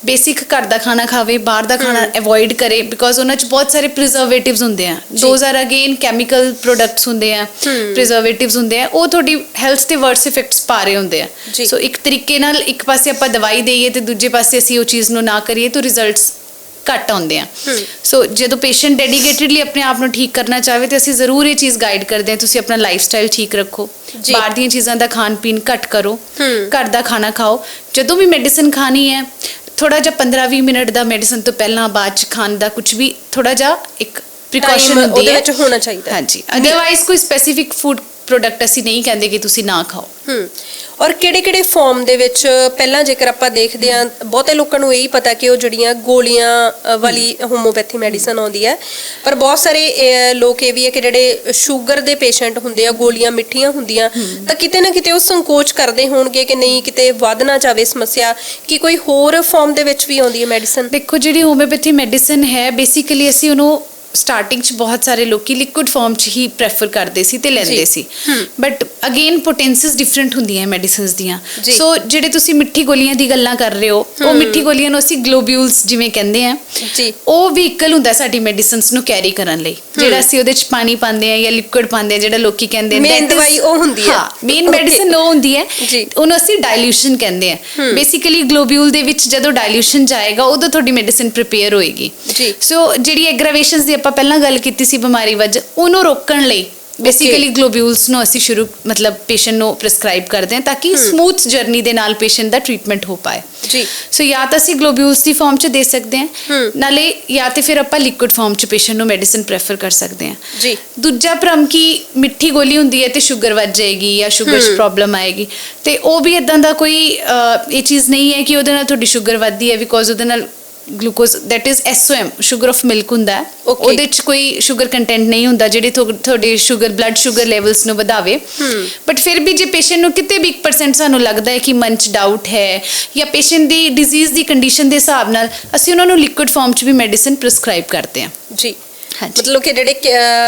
[SPEAKER 2] ਬੇਸਿਕ ਘਰ ਦਾ ਖਾਣਾ ਖਾਵੇ ਬਾਹਰ ਦਾ ਖਾਣਾ ਅਵੋਇਡ ਕਰੇ ਬਿਕੋਜ਼ ਉਹਨਾਂ 'ਚ ਬਹੁਤ ਸਾਰੇ ਪ੍ਰੀਜ਼ਰਵੇਟਿਵਸ ਹੁੰਦੇ ਆ। Those are again chemical products ਹੁੰਦੇ ਆ ਪ੍ਰੀਜ਼ਰਵੇਟਿਵਸ ਹੁੰਦੇ ਆ। ਉਹ ਤੁਹਾਡੀ ਹੈਲਥ ਤੇ ਵਰਸ ਇਫੈਕਟਸ ਪਾ ਰਹੇ ਹੁੰਦੇ ਆ। ਸੋ ਇੱਕ ਤਰੀਕੇ ਨਾਲ ਇੱਕ ਪਾਸੇ ਆਪਾਂ ਦਵਾਈ ਦੇਈਏ ਤੇ ਦੂਜੇ ਪਾਸੇ ਅਸੀਂ ਉਹ ਚੀਜ਼ ਨੂੰ ਨਾ ਕਰੀਏ ਤਾਂ ਰਿਜ਼ਲਟਸ ਘੱਟ ਆਉਂਦੇ ਆ। ਸੋ ਜਦੋਂ ਪੇਸ਼ੈਂਟ ਡੈਡੀਕੇਟਿਡਲੀ ਆਪਣੇ ਆਪ ਨੂੰ ਠੀਕ ਕਰਨਾ ਚਾਹਵੇ ਤੇ ਅਸੀਂ ਜ਼ਰੂਰ ਇਹ ਚੀਜ਼ ਗਾਈਡ ਕਰਦੇ ਹਾਂ ਤੁਸੀਂ ਆਪਣਾ ਲਾਈਫ ਸਟਾਈਲ ਠੀਕ ਰੱਖੋ। ਬਾਹਰ ਦੀਆਂ ਚੀਜ਼ਾਂ ਦਾ ਖਾਣ ਪੀਣ ਘੱਟ ਕਰੋ। ਘਰ ਦਾ ਖਾਣਾ ਖਾਓ। ਜਦੋਂ ਵੀ ਮੈਡੀਸਿਨ ਖਾਣੀ ਹੈ ਥੋੜਾ ਜਿਹਾ 15-20 ਮਿੰਟ ਦਾ ਮੈਡੀਸਿਨ ਤੋਂ ਪਹਿਲਾਂ ਬਾਅਦ ਚ ਖਾਣ ਦਾ ਕੁਝ ਵੀ ਥੋੜਾ ਜਿਹਾ ਇੱਕ ਪ੍ਰੀਕਾਸ਼ਨ
[SPEAKER 1] Time
[SPEAKER 2] ਹੁੰਦੀ
[SPEAKER 1] ਉਹਦੇ
[SPEAKER 2] ਹੈ।
[SPEAKER 1] ਵਿੱਚ ਹੋਣਾ ਚਾਹੀਦਾ ਹੈ।
[SPEAKER 2] ਹਾਂਜੀ ਅਦਰਵਾਈਜ਼ ਕੋਈ ਸਪੈਸੀਫਿਕ ਫੂਡ ਪ੍ਰੋਡਕਟ ਅਸੀਂ ਨਹੀਂ ਕਹਿੰਦੇ ਕਿ ਤੁਸੀਂ ਨਾ ਖਾਓ।
[SPEAKER 1] ਹੂੰ। ਔਰ ਕਿਹੜੇ ਕਿਹੜੇ ਫਾਰਮ ਦੇ ਵਿੱਚ ਪਹਿਲਾਂ ਜੇਕਰ ਆਪਾਂ ਦੇਖਦੇ ਹਾਂ, ਬਹੁਤੇ ਲੋਕਾਂ ਨੂੰ ਇਹੀ ਪਤਾ ਕਿ ਉਹ ਜਿਹੜੀਆਂ ਗੋਲੀਆਂ ਵਾਲੀ ਹੋਮੋਪੈਥੀ ਮੈਡੀਸਨ ਆਉਂਦੀ ਹੈ। ਪਰ ਬਹੁਤ ਸਾਰੇ ਲੋਕ ਇਹ ਵੀ ਹੈ ਕਿ ਜਿਹੜੇ ਸ਼ੂਗਰ ਦੇ ਪੇਸ਼ੈਂਟ ਹੁੰਦੇ ਆ, ਗੋਲੀਆਂ ਮਿੱਠੀਆਂ ਹੁੰਦੀਆਂ, ਤਾਂ ਕਿਤੇ ਨਾ ਕਿਤੇ ਉਹ ਸੰਕੋਚ ਕਰਦੇ ਹੋਣਗੇ ਕਿ ਨਹੀਂ, ਕਿਤੇ ਵੱਧ ਨਾ ਜਾਵੇ ਸਮੱਸਿਆ। ਕਿ ਕੋਈ ਹੋਰ ਫਾਰਮ ਦੇ ਵਿੱਚ ਵੀ ਆਉਂਦੀ ਹੈ ਮੈਡੀਸਨ
[SPEAKER 2] ਦੇਖੋ, ਜਿਹੜੀ ਹੋਮਿਓਪੈਥੀ ਮੈਡੀਸਨ ਹੈ ਬੇਸਿਕਲੀ ਅਸੀਂ ਉਹਨੂੰ ਸਟਾਰਟਿੰਗ ਚ ਬਹੁਤ ਸਾਰੇ ਲੋਕੀ ਲਿਕੁਇਡ ਫਾਰਮ ਚ ਹੀ ਪ੍ਰੈਫਰ ਕਰਦੇ ਸੀ ਤੇ ਲੈਂਦੇ। ਸੀ ਬਟ ਅਗੇਨ ਪੋਟੈਂਸੀਸ ਡਿਫਰੈਂਟ ਹੁੰਦੀਆਂ ਮੈਡੀਸਿਨਸ ਦੀਆਂ। ਸੋ ਜਿਹੜੇ ਤੁਸੀਂ ਮਿੱਠੀ ਗੋਲੀਆਂ ਦੀ ਗੱਲਾਂ ਕਰ ਰਹੇ ਹੋ ਉਹ ਮਿੱਠੀ ਗੋਲੀਆਂ ਨੂੰ ਅਸੀਂ ਗਲੋਬਿਊਲਸ ਜਿਵੇਂ ਕਹਿੰਦੇ ਆ
[SPEAKER 1] ਜੀ
[SPEAKER 2] ਉਹ ਵਹੀਕਲ ਹੁੰਦਾ ਸਾਡੀ ਮੈਡੀਸਿਨਸ ਨੂੰ ਕੈਰੀ ਕਰਨ ਲਈ ਜਿਹੜਾ ਅਸੀਂ ਉਹਦੇ ਚ ਪਾਣੀ ਪਾਉਂਦੇ ਆ ਜਾਂ ਲਿਕੁਇਡ ਪਾਉਂਦੇ ਆ ਜਿਹੜਾ ਲੋਕੀ ਕਹਿੰਦੇ that is-
[SPEAKER 1] ਦਵਾਈ ਉਹ ਹੁੰਦੀ ਹੈ।
[SPEAKER 2] ਹਾਂ ਮੇਨ. ਮੈਡੀਸਿਨ ਉਹ ਹੁੰਦੀ ਹੈ। ਉਹਨੂੰ ਅਸੀਂ ਡਾਈਲੂਸ਼ਨ ਕਹਿੰਦੇ ਆ ਬੇਸਿਕਲੀ ਗਲੋਬਿਊਲ ਦੇ ਵਿੱਚ ਜਦੋਂ ਡਾਈਲੂਸ਼ਨ ਜਾਏਗਾ ਉਦੋਂ ਤੁਹਾਡੀ ਮੈਡੀਸਿਨ ਪ੍ਰਿਪੇਅਰ ਹੋਏਗੀ
[SPEAKER 1] ਜੀ।
[SPEAKER 2] ਸੋ ਜਿਹੜੀ ਐਗਰਾਵੇਸ਼ਨਸ ਦੀ ਆਪਾਂ ਪਹਿਲਾਂ ਗੱਲ ਕੀਤੀ ਸੀ ਬਿਮਾਰੀ ਵਜ ਉਹਨੂੰ ਰੋਕਣ ਲਈ ਬੇਸਿਕਲੀ ਗਲੋਬਿਊਲਸ ਨੂੰ ਅਸੀਂ ਸ਼ੁਰੂ ਮਤਲਬ ਪੇਸ਼ੈਂਟ ਨੂੰ ਪ੍ਰੈਸਕ੍ਰਾਈਬ ਕਰਦੇ ਹਾਂ ਤਾਂ ਕਿ ਸਮੂਥ ਜਰਨੀ ਦੇ ਨਾਲ ਪੇਸ਼ੈਂਟ ਦਾ ਟ੍ਰੀਟਮੈਂਟ ਹੋ ਪਾਏ।
[SPEAKER 1] ਜੀ।
[SPEAKER 2] ਸੋ ਜਾਂ ਤਾਂ ਅਸੀਂ ਗਲੋਬਿਊਲਸ ਦੀ ਫਾਰਮ 'ਚ ਦੇ ਸਕਦੇ ਹਾਂ। ਨਾਲੇ ਜਾਂ ਤੇ ਫਿਰ ਆਪਾਂ ਲਿਕੁਇਡ ਫਾਰਮ 'ਚ ਪੇਸ਼ੈਂਟ ਨੂੰ ਮੈਡੀਸਿਨ ਪ੍ਰੈਫਰ ਕਰ ਸਕਦੇ ਹਾਂ।
[SPEAKER 1] ਜੀ।
[SPEAKER 2] ਦੂਜਾ ਭਰਮ ਕੀ ਮਿੱਠੀ ਗੋਲੀ ਹੁੰਦੀ ਹੈ ਤੇ ਸ਼ੂਗਰ ਵੱਧ ਜਾਏਗੀ ਜਾਂ ਸ਼ੂਗਰ 'ਚ ਪ੍ਰੋਬਲਮ ਆਏਗੀ। ਤੇ ਉਹ ਵੀ ਇਦਾਂ ਦਾ ਕੋਈ ਇਹ ਚੀਜ਼ ਨਹੀਂ ਹੈ ਕਿ ਉਹਦੇ ਨਾਲ ਤੁਹਾਡੀ ਸ਼ੂਗਰ ਵੱਧਦੀ ਹੈ ਬਿਕੋਜ਼ ਉਹਦੇ ਨਾਲ glucose that is SOM sugar of milk ਹੁੰਦਾ ਹੈ।
[SPEAKER 1] Okay.
[SPEAKER 2] ਉਹਦੇ 'ਚ ਕੋਈ ਸ਼ੂਗਰ ਕੰਟੈਂਟ ਨਹੀਂ ਹੁੰਦਾ ਜਿਹੜੇ ਤੁਹਾ- ਤੁਹਾਡੇ ਸ਼ੂਗਰ ਬਲੱਡ ਸ਼ੂਗਰ ਲੈਵਲਸ ਨੂੰ ਵਧਾਵੇ। ਬਟ ਫਿਰ ਵੀ ਜੇ ਪੇਸ਼ੈਂਟ ਨੂੰ ਕਿਤੇ ਵੀ 1% ਸਾਨੂੰ ਲੱਗਦਾ ਹੈ ਕਿ ਮਨ 'ਚ ਡਾਊਟ ਹੈ ਜਾਂ ਪੇਸ਼ੈਂਟ ਦੀ ਡਿਜ਼ੀਜ਼ ਦੀ ਕੰਡੀਸ਼ਨ ਦੇ ਹਿਸਾਬ ਨਾਲ ਅਸੀਂ ਉਹਨਾਂ ਨੂੰ ਲਿਕੁਇਡ ਫਾਰਮ 'ਚ ਵੀ ਮੈਡੀਸਿਨ ਪ੍ਰੈਸਕ੍ਰਾਈਬ ਕਰਦੇ ਹਾਂ।
[SPEAKER 1] ਜੀ।
[SPEAKER 2] ਹਾਂਜੀ।
[SPEAKER 1] ਮਤਲਬ ਕਿ ਜਿਹੜੇ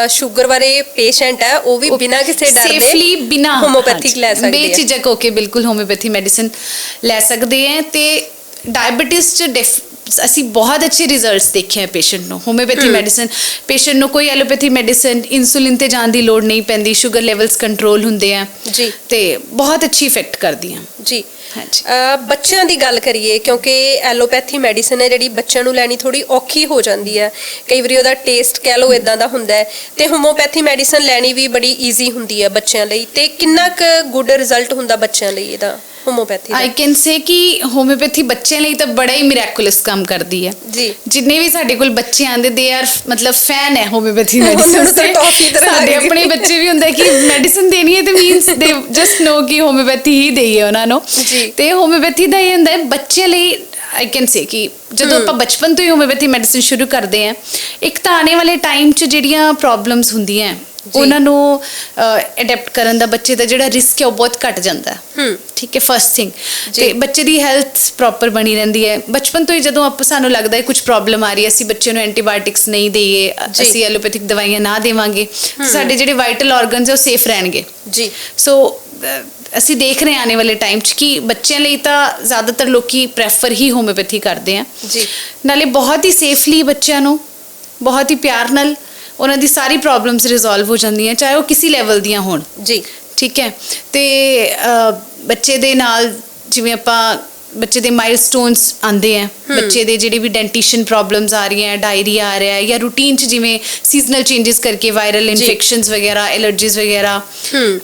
[SPEAKER 1] ਸ਼ੂਗਰ ਵਾਲੇ ਪੇਸ਼ੈਂਟ ਹੈ ਉਹ ਵੀ ਬਿਨਾਂ ਕਿਸੇ ਡਰ ਦੇ
[SPEAKER 2] ਸੇਫਲੀ ਬਿਨਾ
[SPEAKER 1] ਹੋਮੋਪੈਥਿਕ ਲੈ ਸਕਦੇ ਆ
[SPEAKER 2] ਬੇਝਿਜਕ ਹੋ ਕੇ ਬਿਲਕੁਲ ਹੋਮਿਓਪੈਥੀ ਮੈਡੀਸਿਨ ਲੈ ਸਕਦੇ ਹੈ ਤੇ ਡਾਇਬੀਟਿਸ ਚ ਡਿਫ- ਅਸੀਂ ਬਹੁਤ ਅੱਛੇ ਰਿਜ਼ਲਟਸ ਦੇਖੇ ਹੈ ਪੇਸ਼ੈਂਟ ਨੂੰ ਹੋਮਿਓਪੈਥੀ ਮੈਡੀਸਿਨ ਪੇਸ਼ੈਂਟ ਨੂੰ ਕੋਈ ਐਲੋਪੈਥੀ ਮੈਡੀਸਿਨ ਇਨਸੂਲਿਨ ਤੇ ਜਾਣ ਦੀ ਲੋੜ ਨਹੀਂ ਪੈਂਦੀ ਸ਼ੂਗਰ ਲੈਵਲਸ ਕੰਟਰੋਲ ਹੁੰਦੇ ਆ।
[SPEAKER 1] ਜੀ।
[SPEAKER 2] ਤੇ ਬਹੁਤ ਅੱਛੀ ਇਫੈਕਟ ਕਰਦੀਆਂ
[SPEAKER 1] ਜੀ।
[SPEAKER 2] ਹਾਂਜੀ।
[SPEAKER 1] ਅ, ਬੱਚਿਆਂ ਦੀ ਗੱਲ ਕਰੀਏ ਕਿਉਂਕਿ ਐਲੋਪੈਥੀ ਮੈਡੀਸਨ ਹੈ ਜਿਹੜੀ ਬੱਚਿਆਂ ਨੂੰ ਲੈਣੀ ਥੋੜੀ ਔਖੀ ਹੋ ਜਾਂਦੀ ਹੈ। ਕਈ ਵਾਰੀ ਉਹਦਾ ਟੇਸਟ ਕਹਿ ਲਓ ਇਦਾਂ ਦਾ ਹੁੰਦਾ ਹੈ। ਤੇ ਹੋਮੋਪੈਥੀ ਮੈਡੀਸਨ ਲੈਣੀ ਵੀ ਬੜੀ ਈਜ਼ੀ ਹੁੰਦੀ ਹੈ ਬੱਚਿਆਂ ਲਈ। ਤੇ ਕਿੰਨਾ ਕੁ ਗੁੱਡ ਰਿਜ਼ਲਟ ਹੁੰਦਾ ਬੱਚਿਆਂ ਲਈ ਇਹਦਾ? ਹੋਮੋਪੈਥੀ
[SPEAKER 2] ਆਈ ਕੈਨ ਸੇ ਕਿ ਹੋਮਿਓਪੈਥੀ ਬੱਚਿਆਂ ਲਈ ਤਾਂ ਬੜਾ ਹੀ ਮਿਰੈਕੁਲਸ ਕੰਮ ਕਰਦੀ ਹੈ।
[SPEAKER 1] ਜੀ।
[SPEAKER 2] ਜਿੰਨੇ ਵੀ ਸਾਡੇ ਕੋਲ ਬੱਚੇ ਆਂਦੇ ਦੇ ਆਰ ਮਤਲਬ ਫੈਨ ਹੈ ਹੋਮਿਓਪੈਥੀ ਮੈਡੀਸਿਨ ਦੇ ਸਾਡੇ। ਆਪਣੇ ਬੱਚੇ ਵੀ ਹੁੰਦੇ ਕਿ ਮੈਡੀਸਿਨ ਦੇਣੀ ਹੈ ਤੇ ਮੀਨਸ ਦੇ ਜਸਟ ਨੋ ਕਿ ਹੋਮਿਓਪੈਥੀ ਹੀ ਦੇਈਏ ਉਹਨਾਂ ਨੂੰ।
[SPEAKER 1] ਜੀ।
[SPEAKER 2] ਤੇ ਹੋਮਿਓਪੈਥੀ ਦਾ ਇਹ ਹੁੰਦਾ ਹੈ ਬੱਚੇ ਲਈ ਆਈ ਕੈਨ ਸੇ ਕਿ ਜਦੋਂ ਆਪਾਂ ਬਚਪਨ ਤੋਂ ਹੀ ਹੋਮਿਓਪੈਥੀ ਮੈਡੀਸਿਨ ਸ਼ੁਰੂ ਕਰਦੇ ਹਾਂ ਇੱਕ ਤਾਂ ਆਉਣੇ ਵਾਲੇ ਟਾਈਮ 'ਚ ਜਿਹੜੀਆਂ ਪ੍ਰੋਬਲਮਸ ਹੁੰਦੀਆਂ ਉਹਨਾਂ ਨੂੰ ਅਡਾਪਟ ਕਰਨ ਦਾ ਬੱਚੇ ਦਾ ਜਿਹੜਾ ਰਿਸਕ ਹੈ ਉਹ ਬਹੁਤ ਘਟ ਜਾਂਦਾ ਹੈ। ਠੀਕ ਹੈ ਫਰਸਟ ਥਿੰਗ। ਤੇ ਬੱਚੇ ਦੀ ਹੈਲਥ ਪ੍ਰੋਪਰ ਬਣੀ ਰਹਿੰਦੀ ਹੈ। ਬਚਪਨ ਤੋਂ ਹੀ ਜਦੋਂ ਆਪ ਸਾਨੂੰ ਲੱਗਦਾ ਹੈ ਕੁਝ ਪ੍ਰੋਬਲਮ ਆ ਰਹੀ ਹੈ ਅਸੀਂ ਬੱਚੇ ਨੂੰ ਐਂਟੀਬਾਇਓਟਿਕਸ ਨਹੀਂ ਦਈਏ। ਅਸੀਂ ਐਲੋਪੈਥਿਕ ਦਵਾਈਆਂ ਨਾ ਦੇਵਾਂਗੇ ਸਾਡੇ ਜਿਹੜੇ ਵਾਈਟਲ ਆਰਗਨਸ ਹੈ ਉਹ ਸੇਫ ਰਹਿਣਗੇ।
[SPEAKER 1] ਜੀ।
[SPEAKER 2] ਸੋ ਅਸੀਂ ਦੇਖ ਰਹੇ ਆਉਣੇ ਵਾਲੇ ਟਾਈਮ 'ਚ ਕਿ ਬੱਚਿਆਂ ਲਈ ਤਾਂ ਜ਼ਿਆਦਾਤਰ ਲੋਕੀ ਪ੍ਰੈਫਰ ਹੀ ਹੋਮਿਓਪੈਥੀ ਕਰਦੇ ਆ।
[SPEAKER 1] ਜੀ।
[SPEAKER 2] ਨਾਲੇ ਬਹੁਤ ਹੀ ਸੇਫਲੀ ਬੱਚਿਆਂ ਨੂੰ ਬਹੁਤ ਹੀ ਪਿਆਰ ਨਾਲ ਉਹਨਾਂ ਦੀ ਸਾਰੀ ਪ੍ਰੋਬਲਮਸ ਰਿਜ਼ੋਲਵ ਹੋ ਜਾਂਦੀਆਂ ਚਾਹੇ ਉਹ ਕਿਸੇ ਲੈਵਲ ਦੀਆਂ ਹੋਣ।
[SPEAKER 1] ਜੀ।
[SPEAKER 2] ਠੀਕ ਹੈ? ਤੇ ਅਹ, ਬੱਚੇ ਦੇ ਨਾਲ ਜਿਵੇਂ ਆਪਾਂ ਬੱਚੇ ਦੇ ਮਾਈਲਸਟੋਨਸ ਆਉਂਦੇ ਆ। ਬੱਚੇ ਦੇ ਜਿਹੜੇ ਵੀ ਡੈਂਟੀਸ਼ਨ ਪ੍ਰੋਬਲਮਸ ਆ ਰਹੀਆਂ ਡਾਇਰੀਆ ਆ ਰਿਹਾ ਹੈ ਜਾਂ ਰੂਟੀਨ ਚ ਜਿਵੇਂ ਸੀਜ਼ਨਲ ਚੇਂजेस ਕਰਕੇ ਵਾਇਰਲ ਇਨਫੈਕਸ਼ਨਸ ਵਗੈਰਾ ਐਲਰਜੀਜ਼ ਵਗੈਰਾ।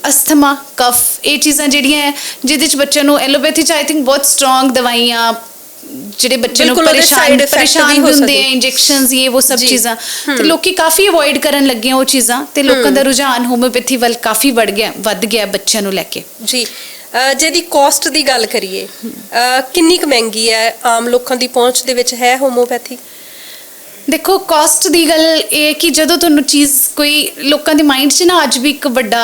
[SPEAKER 2] ਅਸਥਮਾ ਕਫ ਇਹ ਚੀਜ਼ਾਂ ਜਿਹੜੀਆਂ ਹੈ ਜਿਹਦੇ ਚ ਬੱਚਿਆਂ ਨੂੰ ਐਲੋਪੈਥੀ ਚ ਆਈ ਥਿੰਕ ਬਹੁਤ ਸਟਰੋਂਗ ਦਵਾਈਆਂ ਜਿਹੜੇ ਬੱਚੇ ਨੂੰ
[SPEAKER 1] ਬਿਲਕੁਲ ਉਹਦੇ
[SPEAKER 2] ਪਰੇਸ਼ਾਨ
[SPEAKER 1] side effect
[SPEAKER 2] ਪਰੇਸ਼ਾਨ
[SPEAKER 1] ਵੀ ਹੋ
[SPEAKER 2] ਹੁੰਦੇ
[SPEAKER 1] ਸਕਦੇ।
[SPEAKER 2] ਆ ਇੰਜੈਕਸ਼ਨਸ ਇਹ ਉਹ ਸਭ। ਚੀਜ਼ਾਂ। ਤੇ ਲੋਕੀ ਕਾਫੀ ਅਵੋਇਡ ਕਰਨ ਲੱਗੇ ਆ ਉਹ ਚੀਜ਼ਾਂ ਤੇ ਲੋਕਾਂ ਦਾ ਰੁਝਾਨ ਹੋਮਿਓਪੈਥੀ ਵੱਲ ਕਾਫੀ ਵੱਧ ਗਿਆ ਵੱਧ ਗਿਆ ਬੱਚਿਆਂ ਨੂੰ ਲੈ ਕੇ।
[SPEAKER 1] ਜੀ। ਜੇ ਦੀ ਕਾਸਟ ਦੀ ਗੱਲ ਕਰੀਏ ਕਿੰਨੀ ਕੁ ਮਹਿੰਗੀ ਹੈ ਆਮ ਲੋਕਾਂ ਦੀ ਪਹੁੰਚ ਦੇ ਵਿੱਚ ਹੈ ਹੋਮੋਪੈਥੀ
[SPEAKER 2] ਦੇਖੋ ਕਾਸਟ ਦੀ ਗੱਲ ਇਹ ਕਿ ਜਦੋਂ ਤੁਹਾਨੂੰ ਚੀਜ਼ ਕੋਈ ਲੋਕਾਂ ਦੇ ਮਾਈਂਡ 'ਚ ਨਾ ਅੱਜ ਵੀ ਇੱਕ ਵੱਡਾ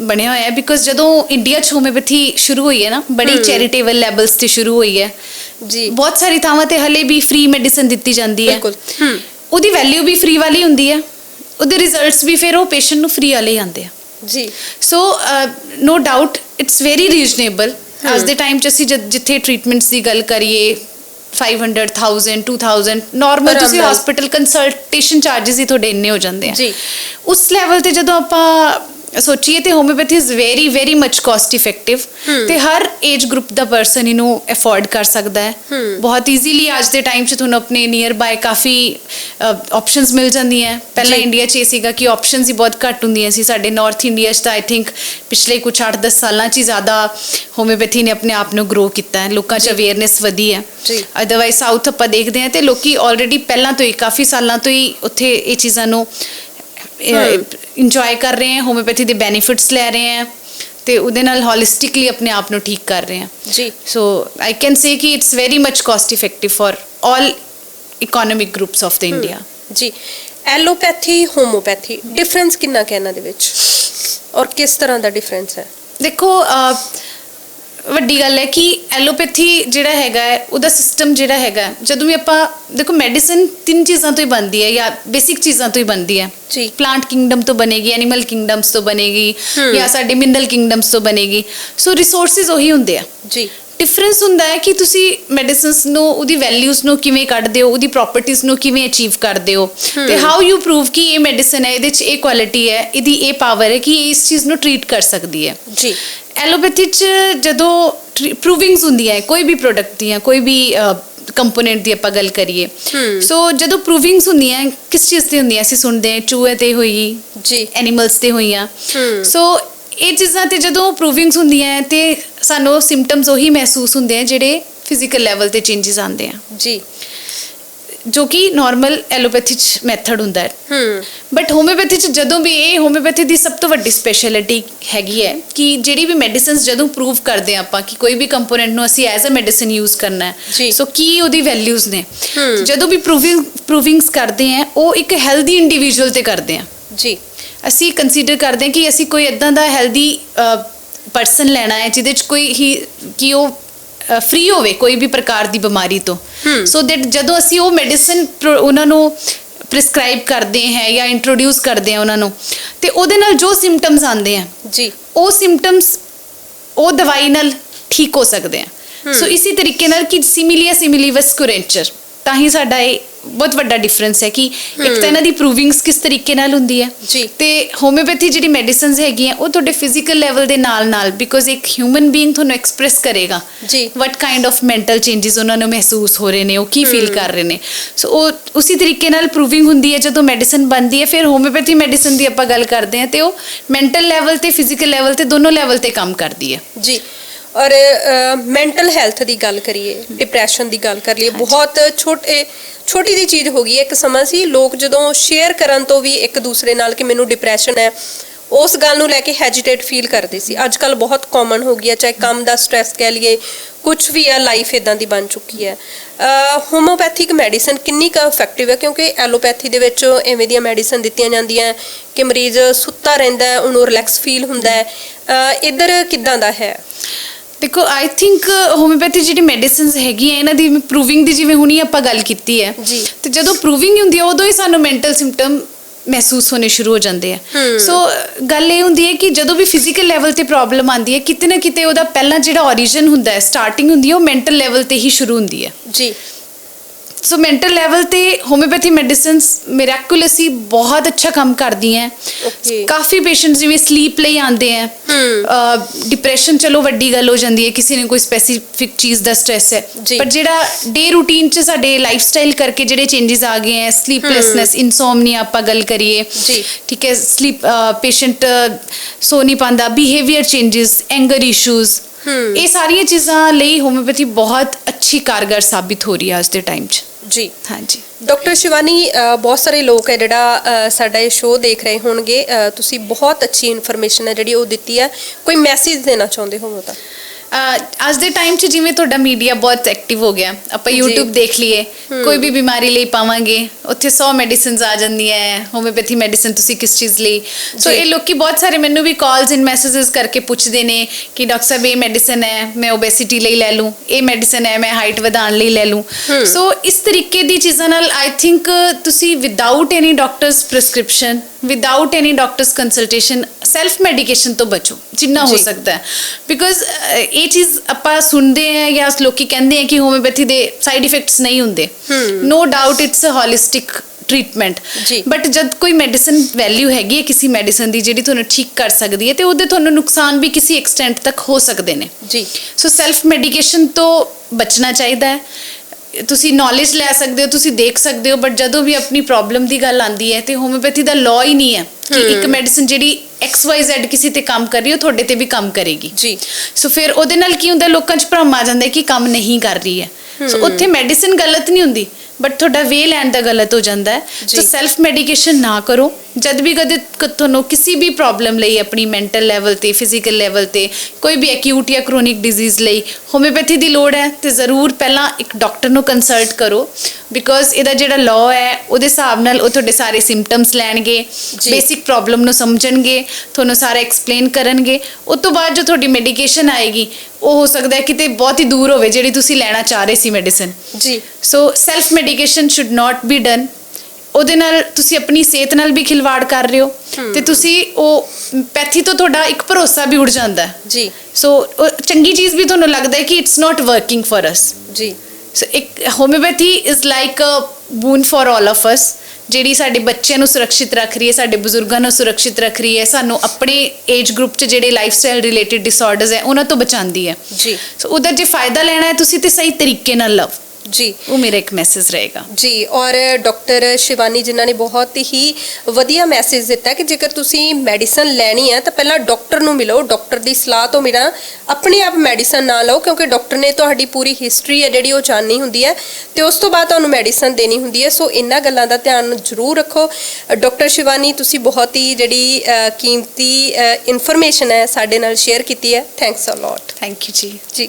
[SPEAKER 2] ਬਣਿਆ ਹੋਇਆ ਹੈ ਬਿਕੋਜ਼ ਜਦੋਂ ਇੰਡੀਆ 'ਚ ਹੋਮਿਓਪੈਥੀ ਸ਼ੁਰੂ ਹੋਈ ਹੈ ਨਾ ਬੜੀ ਚੈਰੀਟੇਬਲ ਲੈਵਲਸ ਤੇ ਸ਼ੁਰੂ ਹੋਈ ਹੈ।
[SPEAKER 1] ਜੀ।
[SPEAKER 2] ਬਹੁਤ ਸਾਰੀ ਥਾਵਾਂ ਤੇ ਹਲੇ ਵੀ ਫ੍ਰੀ ਮੈਡੀਸਨ ਦਿੱਤੀ ਜਾਂਦੀ ਹੈ।
[SPEAKER 1] ਬਿਲਕੁਲ। ਹੂੰ।
[SPEAKER 2] ਉਹਦੀ ਵੈਲਿਊ ਵੀ ਫ੍ਰੀ ਵਾਲੀ ਹੁੰਦੀ ਹੈ। ਉਹਦੇ ਰਿਜ਼ਲਟਸ ਵੀ ਫਿਰ ਉਹ ਪੇਸ਼ੈਂਟ ਨੂੰ ਫ੍ਰੀ ਵਾਲੇ ਆਉਂਦੇ ਆ।
[SPEAKER 1] ਜੀ।
[SPEAKER 2] So no doubt it's very reasonable ਅੱਜ ਦੇ ਟਾਈਮ 'ਚ ਅਸੀਂ ਜਿੱਥੇ ਟ੍ਰੀਟਮੈਂਟਸ ਦੀ ਗੱਲ ਕਰੀਏ 500 1000 2000 ਨਾਰਮਲ ਤੁਸੀਂ। ਹਸਪੀਟਲ ਕੰਸਲਟੇਸ਼ਨ ਚਾਰजेस ਹੀ ਤੁਹਾਡੇ ਇੰਨੇ ਹੋ ਜਾਂਦੇ ਆ।
[SPEAKER 1] ਜੀ।
[SPEAKER 2] ਉਸ ਲੈਵਲ ਤੇ ਜਦੋਂ ਆਪਾਂ ਸੋਚੀਏ ਤੇ homeopathy is very very much cost effective ਤੇ ਹਰ ਏਜ ਗਰੁੱਪ ਦਾ ਪਰਸਨ ਇਹਨੂੰ ਅਫੋਰਡ ਕਰ ਸਕਦਾ ਹੈ। ਬਹੁਤ ਈਜ਼ੀਲੀ ਅੱਜ ਦੇ ਟਾਈਮ 'ਚ ਤੁਹਾਨੂੰ ਆਪਣੇ ਨੀਅਰ ਬਾਏ ਕਾਫੀ ਆਪਸ਼ਨਸ ਮਿਲ ਜਾਂਦੀਆਂ। ਪਹਿਲਾਂ। ਇੰਡੀਆ 'ਚ ਇਹ ਸੀਗਾ ਕਿ ਆਪਸ਼ਨਸ ਹੀ ਬਹੁਤ ਘੱਟ ਹੁੰਦੀਆਂ ਸੀ। ਸਾਡੇ ਨਾਰਥ ਇੰਡੀਆ 'ਚ ਤਾਂ ਆਈ ਥਿੰਕ ਪਿਛਲੇ ਕੁਝ 8-10 ਸਾਲਾਂ 'ਚ ਹੀ ਜ਼ਿਆਦਾ ਹੋਮਿਓਪੈਥੀ ਨੇ ਆਪਣੇ ਆਪ ਨੂੰ ਗਰੋ ਕੀਤਾ ਹੈ। ਲੋਕਾਂ 'ਚ ਅਵੇਅਰਨੈਸ ਵਧੀ ਹੈ।
[SPEAKER 1] ਜੀ।
[SPEAKER 2] ਅਦਰਵਾਈਜ਼ ਸਾਊਥ ਆਪਾਂ ਦੇਖਦੇ ਹਾਂ ਤੇ ਲੋਕੀ ਆਲਰੇਡੀ ਪਹਿਲਾਂ ਤੋਂ ਹੀ ਕਾਫੀ ਸਾਲਾਂ ਤੋਂ ਹੀ ਉੱਥੇ ਇਹ ਚੀਜ਼ਾਂ ਨੂੰ ਇੰਜੋਏ ਕਰ ਰਹੇ ਹੈ ਹੋਮਿਓਪੈਥੀ ਦੇ ਬੈਨੀਫਿਟਸ ਲੈ ਰਹੇ ਹੈ ਤੇ ਉਹਦੇ ਨਾਲ ਹੋਲਿਸਟਿਕਲੀ ਆਪਣੇ ਆਪ ਨੂੰ ਠੀਕ ਕਰ ਰਹੇ ਹੈ।
[SPEAKER 1] ਜੀ।
[SPEAKER 2] ਸੋ ਆਈ ਕੈਨ ਸੇ ਕਿ it's very much cost effective for all economic groups of the India.
[SPEAKER 1] ਜੀ। ਐਲੋਪੈਥੀ ਹੋਮੋਪੈਥੀ ਡਿਫਰੈਂਸ ਕਿੰਨਾ ਹੈ ਇਹਨਾਂ ਦੇ ਵਿੱਚ? ਔਰ ਕਿਸ ਤਰ੍ਹਾਂ ਦਾ ਡਿਫਰੈਂਸ ਹੈ?
[SPEAKER 2] ਦੇਖੋ ਵੱਡੀ ਗੱਲ ਹੈ ਕਿ ਐਲੋਪੈਥੀ ਜਿਹੜਾ ਹੈਗਾ ਹੈ, ਉਹਦਾ ਸਿਸਟਮ ਜਿਹੜਾ ਹੈਗਾ ਹੈ, ਜਦੋਂ ਵੀ ਆਪਾਂ ਦੇਖੋ ਮੈਡੀਸਨ ਤਿੰਨ ਚੀਜ਼ਾਂ ਤੋਂ ਹੀ ਬਣਦੀ ਹੈ ਜਾਂ ਬੇਸਿਕ ਚੀਜ਼ਾਂ ਤੋਂ ਹੀ ਬਣਦੀ ਹੈ।
[SPEAKER 1] ਜੀ।
[SPEAKER 2] ਪਲਾਂਟ ਕਿੰਗਡਮ ਤੋਂ ਬਨੇਗੀ ਐਨੀਮਲ ਕਿੰਗਡਮਸ ਤੋਂ ਬਨੇਗੀ ਜਾਂ ਸਾਡੇ ਮਿਨਰਲ ਕਿੰਗਡਮਸ ਤੋਂ ਬਨੇਗੀ ਸੋ ਰਿਸੋਰਸਸ ਉਹੀ ਹੁੰਦੇ ਆ।
[SPEAKER 1] ਜੀ।
[SPEAKER 2] ਡਿਫਰੈਂਸ ਹੁੰਦਾ ਹੈ ਕਿ ਤੁਸੀਂ ਮੈਡੀਸਿਨਸ ਨੂੰ ਉਹਦੀ ਵੈਲਿਊਜ਼ ਨੂੰ ਕਿਵੇਂ ਕੱਢਦੇ ਹੋ ਉਹਦੀ ਪ੍ਰੋਪਰਟੀਆਂ ਨੂੰ ਕਿਵੇਂ ਅਚੀਵ ਕਰਦੇ ਹੋ? ਤੇ ਹਾਊ ਯੂ ਪ੍ਰੂਵ ਕਿ ਇਹ ਮੈਡੀਸਨ ਹੈ ਇਹਦੇ 'ਚ ਇਹ ਕੁਆਲਿਟੀ ਹੈ ਇਹਦੀ ਇਹ ਪਾਵਰ ਹੈ ਕਿ ਇਹ ਇਸ ਚੀਜ਼ ਨੂੰ ਟਰੀਟ ਕਰ ਸਕਦੀ ਹੈ।
[SPEAKER 1] ਜੀ।
[SPEAKER 2] ਐਲੋਪੈਥੀ 'ਚ ਜਦੋਂ ਪ੍ਰੂਵਿੰਗਸ ਹੁੰਦੀਆਂ ਹੈ ਕੋਈ ਵੀ ਪ੍ਰੋਡਕਟ ਦੀਆਂ ਕੋਈ ਵੀ ਕੰਪੋਨੈਂਟ ਦੀ ਆਪਾਂ ਗੱਲ ਕਰੀਏ। ਸੋ ਜਦੋਂ ਪ੍ਰੂਵਿੰਗਸ ਹੁੰਦੀਆਂ ਕਿਸ ਚੀਜ਼ ਤੇ ਹੁੰਦੀਆਂ ਅਸੀਂ ਸੁਣਦੇ ਹਾਂ ਚੂਹੇ ਤੇ ਹੋਈ
[SPEAKER 1] ਜੀ।
[SPEAKER 2] ਐਨੀਮਲਸ ਤੇ ਹੋਈਆਂ। ਸੋ ਇਹ ਚੀਜ਼ਾਂ ਤੇ ਜਦੋਂ ਪ੍ਰੂਵਿੰਗਸ ਹੁੰਦੀਆਂ ਹੈ ਤੇ ਸਾਨੂੰ ਸਿੰਪਟਮਸ ਉਹੀ ਮਹਿਸੂਸ ਹੁੰਦੇ ਆ ਜਿਹੜੇ ਫਿਜ਼ੀਕਲ ਲੈਵਲ ਤੇ ਚੇਂजेस ਆਉਂਦੇ ਆ।
[SPEAKER 1] ਜੀ।
[SPEAKER 2] ਜੋ ਕਿ ਨਾਰਮਲ ਐਲੋਪੈਥੀ ਚ ਮੈਥਡ ਹੁੰਦਾ ਹੈ।
[SPEAKER 1] ਹੂੰ।
[SPEAKER 2] ਬਟ ਹੋਮਿਓਪੈਥੀ ਚ ਜਦੋਂ ਵੀ ਇਹ ਹੋਮਿਓਪੈਥੀ ਦੀ ਸਭ ਤੋਂ ਵੱਡੀ ਸਪੈਸ਼ਲਿਟੀ ਹੈਗੀ ਹੈ ਕਿ ਜਿਹੜੀ ਵੀ ਮੈਡੀਸਿਨਸ ਜਦੋਂ ਪ੍ਰੂਵ ਕਰਦੇ ਹਾਂ ਆਪਾਂ ਕਿ ਕੋਈ ਵੀ ਕੰਪੋਨੈਂਟ ਨੂੰ ਅਸੀਂ ਐਜ਼ ਅ ਮੈਡੀਸਿਨ ਯੂਜ਼ ਕਰਨਾ। ਹੈ ਸੋ ਕੀ ਉਹਦੀ ਵੈਲਿਊਜ਼ ਨੇ।
[SPEAKER 1] ਹਮ।
[SPEAKER 2] ਜਦੋਂ ਵੀ ਪ੍ਰੂਵਿੰਗ ਪ੍ਰੂਵਿੰਗਸ ਕਰਦੇ ਹਾਂ ਉਹ ਇੱਕ ਹੈਲਦੀ ਇੰਡੀਵਿਜੂਅਲ ਤੇ ਕਰਦੇ ਹਾਂ।
[SPEAKER 1] ਜੀ।
[SPEAKER 2] ਅਸੀਂ ਕੰਸੀਡਰ ਕਰਦੇ ਹਾਂ ਕਿ ਅਸੀਂ ਕੋਈ ਇਦਾਂ ਦਾ ਹੈਲਦੀ ਪਰਸਨ ਲੈਣਾ ਹੈ ਜਿਹਦੇ ਚ ਕੋਈ ਹੀ ਕਿ ਉਹ ਫ੍ਰੀ ਹੋਵੇ ਕੋਈ ਵੀ ਪ੍ਰਕਾਰ ਦੀ ਬਿਮਾਰੀ ਤੋਂ। ਸੋ ਦੈਟ ਜਦੋਂ ਅਸੀਂ ਉਹ ਮੈਡੀਸਿਨ ਉਹਨਾਂ ਨੂੰ ਪ੍ਰਿਸਕ੍ਰਾਈਬ ਕਰਦੇ ਹਾਂ ਜਾਂ ਇੰਟਰੋਡਿਊਸ ਕਰਦੇ ਹਾਂ ਉਹਨਾਂ ਨੂੰ ਤੇ ਉਹਦੇ ਨਾਲ ਜੋ ਸਿੰਪਟਮਸ ਆਉਂਦੇ ਆ
[SPEAKER 1] ਜੀ।
[SPEAKER 2] ਉਹ ਸਿੰਪਟਮਸ ਉਹ ਦਵਾਈ ਨਾਲ ਠੀਕ ਹੋ ਸਕਦੇ ਆ। ਸੋ ਇਸੇ ਤਰੀਕੇ ਨਾਲ ਕਿ ਸਿਮਿਲੀਆ ਸਿਮਿਲੀਵਸ ਕੁਰੈਂਚਰ ਤਾਂ ਹੀ ਸਾਡਾ ਇਹ ਬਹੁਤ ਵੱਡਾ ਡਿਫਰੈਂਸ ਹੈ ਕਿ ਇੱਕ ਤਾਂ ਇਹਨਾਂ ਦੀ ਪ੍ਰੂਵਿੰਗਸ ਕਿਸ ਤਰੀਕੇ ਨਾਲ ਹੁੰਦੀ ਹੈ। ਤੇ ਹੋਮਿਓਪੈਥੀ ਜਿਹੜੀ ਮੈਡੀਸਿਨਸ ਹੈਗੀਆਂ ਉਹ ਤੁਹਾਡੇ ਫਿਜ਼ੀਕਲ ਲੈਵਲ ਦੇ ਨਾਲ ਨਾਲ ਬਿਕੋਜ਼ ਇੱਕ ਹਿਊਮਨ ਬੀਇੰਗ ਤੁਹਾਨੂੰ ਐਕਸਪ੍ਰੈਸ ਕਰੇਗਾ
[SPEAKER 1] ਜੀ।
[SPEAKER 2] What kind of mental changes ਉਹਨਾਂ ਨੂੰ ਮਹਿਸੂਸ ਹੋ ਰਹੇ ਨੇ ਉਹ ਕੀ ਫੀਲ ਕਰ ਰਹੇ ਨੇ ਸੋ ਉਹ ਉਸੇ ਤਰੀਕੇ ਨਾਲ ਪ੍ਰੂਵਿੰਗ ਹੁੰਦੀ ਹੈ ਜਦੋਂ ਮੈਡੀਸਿਨ ਬਣਦੀ ਹੈ ਫਿਰ ਹੋਮਿਓਪੈਥੀ ਮੈਡੀਸਿਨ ਦੀ ਆਪਾਂ ਗੱਲ ਕਰਦੇ ਹਾਂ ਤੇ ਉਹ ਮੈਂਟਲ ਲੈਵਲ ਤੇ ਫਿਜ਼ੀਕਲ ਲੈਵਲ ਤੇ ਦੋਨੋਂ ਲੈਵਲ ਤੇ ਕੰਮ ਕਰਦੀ ਹੈ
[SPEAKER 1] ਜੀ ਔਰ ਮੈਂਟਲ ਹੈਲਥ ਦੀ ਗੱਲ ਕਰੀਏ ਡਿਪਰੈਸ਼ਨ ਦੀ ਗੱਲ ਕਰ ਲਈਏ ਬਹੁਤ ਛੋਟੇ ਛੋਟੀ ਦੀ ਚੀਜ਼ ਹੋ ਗਈ। ਇੱਕ ਸਮਾਂ ਸੀ ਲੋਕ ਜਦੋਂ ਸ਼ੇਅਰ ਕਰਨ ਤੋਂ ਵੀ ਇੱਕ ਦੂਸਰੇ ਨਾਲ ਕਿ ਮੈਨੂੰ ਡਿਪਰੈਸ਼ਨ ਹੈ ਉਸ ਗੱਲ ਨੂੰ ਲੈ ਕੇ ਹੈਜੀਟੇਟ ਫੀਲ ਕਰਦੇ ਸੀ। ਅੱਜ ਕੱਲ ਬਹੁਤ ਕਾਮਨ ਹੋ ਗਿਆ ਚਾਹੇ ਕੰਮ ਦਾ ਸਟ੍ਰੈਸ ਕਹਿ ਲਈਏ ਕੁਝ ਵੀ ਹੈ ਲਾਈਫ ਇਦਾਂ ਦੀ ਬਣ ਚੁੱਕੀ ਹੈ। ਹੋਮੋਪੈਥਿਕ ਮੈਡੀਸਨ ਕਿੰਨੀ ਕੁ ਇਫੈਕਟਿਵ ਹੈ ਕਿਉਂਕਿ ਐਲੋਪੈਥੀ ਦੇ ਵਿੱਚ ਐਵੇਂ ਦੀਆਂ ਮੈਡੀਸਨ ਦਿੱਤੀਆਂ ਜਾਂਦੀਆਂ ਕਿ ਮਰੀਜ਼ ਸੁੱਤਾ ਰਹਿੰਦਾ ਉਹਨੂੰ ਰਿਲੈਕਸ ਫੀਲ ਹੁੰਦਾ ਹੈ। ਇੱਧਰ ਕਿੱਦਾਂ ਦਾ ਹੈ?
[SPEAKER 2] ਦੇਖੋ ਆਈ ਥਿੰਕ ਹੋਮਿਓਪੈਥੀ ਜਿਹੜੀ ਮੈਡੀਸਿਨਸ ਹੈਗੀਆਂ ਇਹਨਾਂ ਦੀ ਪ੍ਰੂਵਿੰਗ ਦੀ ਜਿਵੇਂ ਹੁਣੀ ਆਪਾਂ ਗੱਲ ਕੀਤੀ ਹੈ
[SPEAKER 1] ਜੀ।
[SPEAKER 2] ਤੇ ਜਦੋਂ ਪ੍ਰੂਵਿੰਗ ਹੁੰਦੀ ਹੈ ਉਦੋਂ ਹੀ ਸਾਨੂੰ ਮੈਂਟਲ ਸਿੰਪਟਮ ਮਹਿਸੂਸ ਹੋਣੇ ਸ਼ੁਰੂ ਹੋ ਜਾਂਦੇ ਆ। ਸੋ ਗੱਲ ਇਹ ਹੁੰਦੀ ਹੈ ਕਿ ਜਦੋਂ ਵੀ ਫਿਜ਼ੀਕਲ ਲੈਵਲ ਤੇ ਪ੍ਰੋਬਲਮ ਆਉਂਦੀ ਹੈ ਕਿਤੇ ਨਾ ਕਿਤੇ ਉਹਦਾ ਪਹਿਲਾਂ ਜਿਹੜਾ origin ਹੁੰਦਾ ਹੈ ਸਟਾਰਟਿੰਗ ਹੁੰਦੀ ਹੈ ਉਹ ਮੈਂਟਲ ਲੈਵਲ ਤੇ ਹੀ ਸ਼ੁਰੂ ਹੁੰਦੀ ਹੈ
[SPEAKER 1] ਜੀ
[SPEAKER 2] ਸੋ ਮੈਂਟਲ ਲੈਵਲ ਤੇ ਹੋਮਿਓਪੈਥੀ ਮੈਡੀਸਿਨਸ ਮਿਰੈਕੂਲਸਲੀ ਬਹੁਤ ਅੱਛਾ ਕੰਮ ਕਰਦੀ
[SPEAKER 1] ਹੈ।
[SPEAKER 2] ਕਾਫੀ ਪੇਸ਼ੈਂਟਸ ਜਿਵੇਂ ਸਲੀਪ ਲਈ ਆਉਂਦੇ ਹੈ। ਡਿਪਰੈਸ਼ਨ ਚਲੋ ਵੱਡੀ ਗੱਲ ਹੋ ਜਾਂਦੀ ਹੈ ਕਿਸੇ ਨੇ ਕੋਈ ਸਪੈਸੀਫਿਕ ਚੀਜ਼ ਦਾ ਸਟ्रेस ਹੈ। ਪਰ ਜਿਹੜਾ ਡੇ ਰੂਟੀਨ ਚ ਸਾਡੇ ਲਾਈਫ ਸਟਾਈਲ ਕਰਕੇ ਜਿਹੜੇ ਚੇਂजेस ਆ ਗਏ ਹੈ ਸਲੀਪਲੈਸਨੈਸ ਇਨਸੋਮਨੀਆ ਆਪਾਂ ਗੱਲ ਕਰੀਏ। ਠੀਕ ਹੈ ਸਲੀਪ ਪੇਸ਼ੈਂਟ ਸੋ ਨਹੀਂ ਪਾਉਂਦਾ। ਬਿਹੇਵੀਅਰ ਚੇਂजेस ਐਂਗਰ ਇਸ਼ੂਸ ਇਹ ਸਾਰੀਆਂ ਚੀਜ਼ਾਂ ਲਈ ਹੋਮਿਓਪੈਥੀ ਬਹੁਤ ਅੱਛੀ ਕਾਰਗਰ ਸਾਬਿਤ ਹੋ ਰਹੀ ਹੈ ਅੱਜ ਦੇ ਟਾਈਮ 'ਚ।
[SPEAKER 1] ਜੀ।
[SPEAKER 2] ਹਾਂਜੀ।
[SPEAKER 1] ਡਾਕਟਰ ਸ਼ਿਵਾਨੀ ਬਹੁਤ ਸਾਰੇ ਲੋਕ ਹੈ ਜਿਹੜਾ ਸਾਡਾ ਇਹ ਸ਼ੋਅ ਦੇਖ ਰਹੇ ਹੋਣਗੇ। ਤੁਸੀਂ ਬਹੁਤ ਅੱਛੀ ਇਨਫੋਰਮੇਸ਼ਨ ਹੈ ਜਿਹੜੀ ਉਹ ਦਿੱਤੀ ਹੈ। ਕੋਈ ਮੈਸੇਜ ਦੇਣਾ ਚਾਹੁੰਦੇ ਹੋ ਤਾਂ?
[SPEAKER 2] ਅੱਜ ਦੇ ਟਾਈਮ 'ਚ ਜਿਵੇਂ ਤੁਹਾਡਾ ਮੀਡੀਆ ਬਹੁਤ ਐਕਟਿਵ ਹੋ ਗਿਆ ਆਪਾਂ। YouTube ਦੇਖ ਲਈਏ ਕੋਈ ਵੀ ਬਿਮਾਰੀ ਲਈ ਪਾਵਾਂਗੇ ਉੱਥੇ 100 ਮੈਡੀਸਿਨਸ ਆ ਜਾਂਦੀਆਂ ਹੈ ਹੋਮਿਓਪੈਥੀ ਮੈਡੀਸਿਨ ਤੁਸੀਂ ਕਿਸ ਚੀਜ਼ ਲਈ ਸੋ। ਇਹ ਲੋਕੀ ਬਹੁਤ ਸਾਰੇ ਮੈਨੂੰ ਵੀ ਕਾਲਸ ਇਨ ਮੈਸੇजेस ਕਰਕੇ ਪੁੱਛਦੇ ਨੇ ਕਿ ਡਾਕਟਰ ਸਾਹਿਬ ਇਹ ਮੈਡੀਸਿਨ ਹੈ ਮੈਂ ਓਬੈਸਿਟੀ ਲਈ ਲੈ ਲੂੰ ਇਹ ਮੈਡੀਸਿਨ ਹੈ ਮੈਂ ਹਾਈਟ ਵਧਾਉਣ ਲਈ ਲੈ ਲੂੰ ਸੋ ਇਸ ਤਰੀਕੇ ਦੀ ਚੀਜ਼ਾਂ ਨਾਲ ਆਈ ਥਿੰਕ ਤੁਸੀਂ without any doctor's prescription without any doctor's consultation self medication ਤੋਂ ਬਚੋ ਜਿੰਨਾ ਹੋ। ਸਕਦਾ ਹੈ। ਬਿਕਾਜ਼ ਇਹ ਚੀਜ਼ ਆਪਾਂ ਸੁਣਦੇ ਆ ਜਾਂ ਲੋਕੀ ਕਹਿੰਦੇ ਆ ਕਿ ਹੋਮਿਓਪੈਥੀ ਦੇ ਸਾਈਡ ਇਫੈਕਟਸ ਨਹੀਂ ਹੁੰਦੇ। No doubt it's a holistic
[SPEAKER 1] treatment.
[SPEAKER 2] But ਜਦ ਕੋਈ ਮੈਡੀਸਨ ਵੈਲਿਊ ਹੈਗੀ ਹੈ ਕਿਸੇ ਮੈਡੀਸਨ ਦੀ ਜਿਹੜੀ ਤੁਹਾਨੂੰ ਠੀਕ ਕਰ ਸਕਦੀ ਹੈ ਤੇ ਉਹਦੇ ਤੁਹਾਨੂੰ ਨੁਕਸਾਨ ਵੀ ਕਿਸੇ ਐਕਸਟੈਂਟ ਤੱਕ ਹੋ ਸਕਦੇ ਨੇ।
[SPEAKER 1] ਜੀ।
[SPEAKER 2] ਸੋ ਸੈਲਫ ਮੈਡੀਕੇਸ਼ਨ ਤੋਂ ਬਚਣਾ ਚਾਹੀਦਾ ਹੈ। ਤੁਸੀਂ ਨੌਲੇਜ ਲੈ ਸਕਦੇ ਹੋ ਤੁਸੀਂ ਦੇਖ ਸਕਦੇ ਹੋ ਬਟ ਜਦੋਂ ਵੀ ਆਪਣੀ ਪ੍ਰੋਬਲਮ ਦੀ ਗੱਲ ਆਉਂਦੀ ਹੈ ਤੇ ਹੋਮਿਓਪੈਥੀ ਦਾ ਲਾਅ ਹੀ ਨਹੀਂ ਹੈ ਕਿ ਇੱਕ ਮੈਡੀਸਨ ਜਿਹੜੀ XYZ ਕਿਸੇ ਤੇ ਕੰਮ ਕਰ ਰਹੀ ਹੈ ਤੁਹਾਡੇ ਤੇ ਵੀ ਕੰਮ ਕਰੇਗੀ।
[SPEAKER 1] ਜੀ।
[SPEAKER 2] ਸੋ ਫਿਰ ਉਹਦੇ ਨਾਲ ਕੀ ਹੁੰਦਾ ਲੋਕਾਂ 'ਚ ਭਰਮ ਆ ਜਾਂਦਾ ਕਿ ਕੰਮ ਨਹੀਂ ਕਰ ਰਹੀ ਹੈ। ਸੋ ਉੱਥੇ ਮੈਡੀਸਿਨ ਗਲਤ ਨਹੀਂ ਹੁੰਦੀ ਬਟ ਤੁਹਾਡਾ ਵੇ ਲੈਣ ਦਾ ਗਲਤ ਹੋ ਜਾਂਦਾ ਹੈ। ਸੋ ਸੈਲਫ ਮੈਡੀਕੇਸ਼ਨ ਨਾ ਕਰੋ। ਜਦ ਵੀ ਕਦੇ ਕ- ਤੁਹਾਨੂੰ ਕਿਸੇ ਵੀ ਪ੍ਰੋਬਲਮ ਲਈ ਆਪਣੀ ਮੈਂਟਲ ਲੈਵਲ ਤੇ ਫਿਜ਼ੀਕਲ ਲੈਵਲ ਤੇ ਕੋਈ ਵੀ ਐਕਿਊਟ ਜਾਂ ਕ੍ਰੋਨਿਕ ਡਿਜ਼ੀਜ਼ ਲਈ ਹੋਮਿਓਪੈਥੀ ਦੀ ਲੋੜ ਹੈ ਤੇ ਜ਼ਰੂਰ ਪਹਿਲਾਂ ਇੱਕ ਡਾਕਟਰ ਨੂੰ ਕੰਸਲਟ ਕਰੋ ਬਿਕੋਜ਼ ਇਹਦਾ ਜਿਹੜਾ ਲਾਅ ਹੈ ਉਹਦੇ ਹਿਸਾਬ ਨਾਲ ਉਹ ਤੁਹਾਡੇ ਸਾਰੇ ਸਿੰਪਟਮਸ ਲੈਣਗੇ
[SPEAKER 1] ਜੀ।
[SPEAKER 2] ਬੇਸਿਕ ਪ੍ਰੋਬਲਮ ਨੂੰ ਸਮਝਣਗੇ ਤੁਹਾਨੂੰ ਸਾਰਾ ਐਕਸਪਲੇਨ ਕਰਨਗੇ। ਉਸ ਤੋਂ ਬਾਅਦ ਜੋ ਤੁਹਾਡੀ ਮੈਡੀਕੇਸ਼ਨ ਆਏਗੀ ਉਹ ਹੋ ਸਕਦਾ ਹੈ ਕਿਤੇ ਬਹੁਤ ਹੀ ਦੂਰ ਹੋਵੇ ਜਿਹੜੀ ਤੁਸੀਂ ਲੈਣਾ ਚਾਹ ਰਹੇ ਸੀ ਮੈਡੀਸਿਨ
[SPEAKER 1] ਜੀ।
[SPEAKER 2] So self medication should not be done ਉਹਦੇ ਨਾਲ ਤੁਸੀਂ ਆਪਣੀ ਸਿਹਤ ਨਾਲ ਵੀ ਖਿਲਵਾੜ ਕਰ ਰਹੇ ਹੋ ਤੇ ਤੁਸੀਂ ਉਹ ਪੈਥੀ ਤੋਂ ਤੁਹਾਡਾ ਇੱਕ ਭਰੋਸਾ ਵੀ ਉੜ ਜਾਂਦਾ ਹੈ।
[SPEAKER 1] ਜੀ।
[SPEAKER 2] ਸੋ ਉਹ ਚੰਗੀ ਚੀਜ਼ ਵੀ ਤੁਹਾਨੂੰ ਲੱਗਦਾ ਹੈ ਕਿ it's not working for us
[SPEAKER 1] ਜੀ।
[SPEAKER 2] ਸੋ ਇੱਕ homeopathy is like a boon for all of us ਜਿਹੜੀ ਸਾਡੇ ਬੱਚਿਆਂ ਨੂੰ ਸੁਰੱਖਿਅਤ ਰੱਖ ਰਹੀ ਹੈ ਸਾਡੇ ਬਜ਼ੁਰਗਾਂ ਨੂੰ ਸੁਰੱਖਿਅਤ ਰੱਖ ਰਹੀ ਹੈ ਸਾਨੂੰ ਆਪਣੇ ਏਜ ਗਰੁੱਪ 'ਚ ਜਿਹੜੇ ਲਾਈਫਸਟਾਈਲ ਰਿਲੇਟਡ ਡਿਸਆਰਡਰਸ ਹੈ ਉਹਨਾਂ ਤੋਂ ਬਚਾਉਂਦੀ ਹੈ।
[SPEAKER 1] ਜੀ।
[SPEAKER 2] ਸੋ ਉਹਦਾ ਜੇ ਫਾਇਦਾ ਲੈਣਾ ਹੈ ਤੁਸੀਂ ਤੇ ਸਹੀ ਤਰੀਕੇ ਨਾਲ ਲਓ
[SPEAKER 1] ਜੀ।
[SPEAKER 2] ਉਹ ਮੇਰਾ ਇੱਕ ਮੈਸੇਜ ਰਹੇਗਾ।
[SPEAKER 1] ਜੀ ਔਰ ਡਾਕਟਰ ਸ਼ਿਵਾਨੀ ਜਿਨ੍ਹਾਂ ਨੇ ਬਹੁਤ ਹੀ ਵਧੀਆ ਮੈਸੇਜ ਦਿੱਤਾ ਕਿ ਜੇਕਰ ਤੁਸੀਂ ਮੈਡੀਸਨ ਲੈਣੀ ਹੈ ਤਾਂ ਪਹਿਲਾਂ ਡਾਕਟਰ ਨੂੰ ਮਿਲੋ ਡਾਕਟਰ ਦੀ ਸਲਾਹ ਤੋਂ ਬਿਨਾਂ ਆਪਣੇ ਆਪ ਮੈਡੀਸਨ ਨਾ ਲਓ ਕਿਉਂਕਿ ਡਾਕਟਰ ਨੇ ਤੁਹਾਡੀ ਪੂਰੀ ਹਿਸਟਰੀ ਹੈ ਜਿਹੜੀ ਉਹ ਜਾਣਨੀ ਹੁੰਦੀ ਹੈ ਤੇ ਉਸ ਤੋਂ ਬਾਅਦ ਤੁਹਾਨੂੰ ਮੈਡੀਸਨ ਦੇਣੀ ਹੁੰਦੀ ਹੈ। ਸੋ ਇਹਨਾਂ ਗੱਲਾਂ ਦਾ ਧਿਆਨ ਜ਼ਰੂਰ ਰੱਖੋ। ਡਾਕਟਰ ਸ਼ਿਵਾਨੀ ਤੁਸੀਂ ਬਹੁਤ ਹੀ ਜਿਹੜੀ ਕੀਮਤੀ ਇਨਫੋਰਮੇਸ਼ਨ ਹੈ ਸਾਡੇ ਨਾਲ ਸ਼ੇਅਰ ਕੀਤੀ ਹੈ। Thanks a lot
[SPEAKER 2] thank you ਜੀ।
[SPEAKER 1] ਜੀ।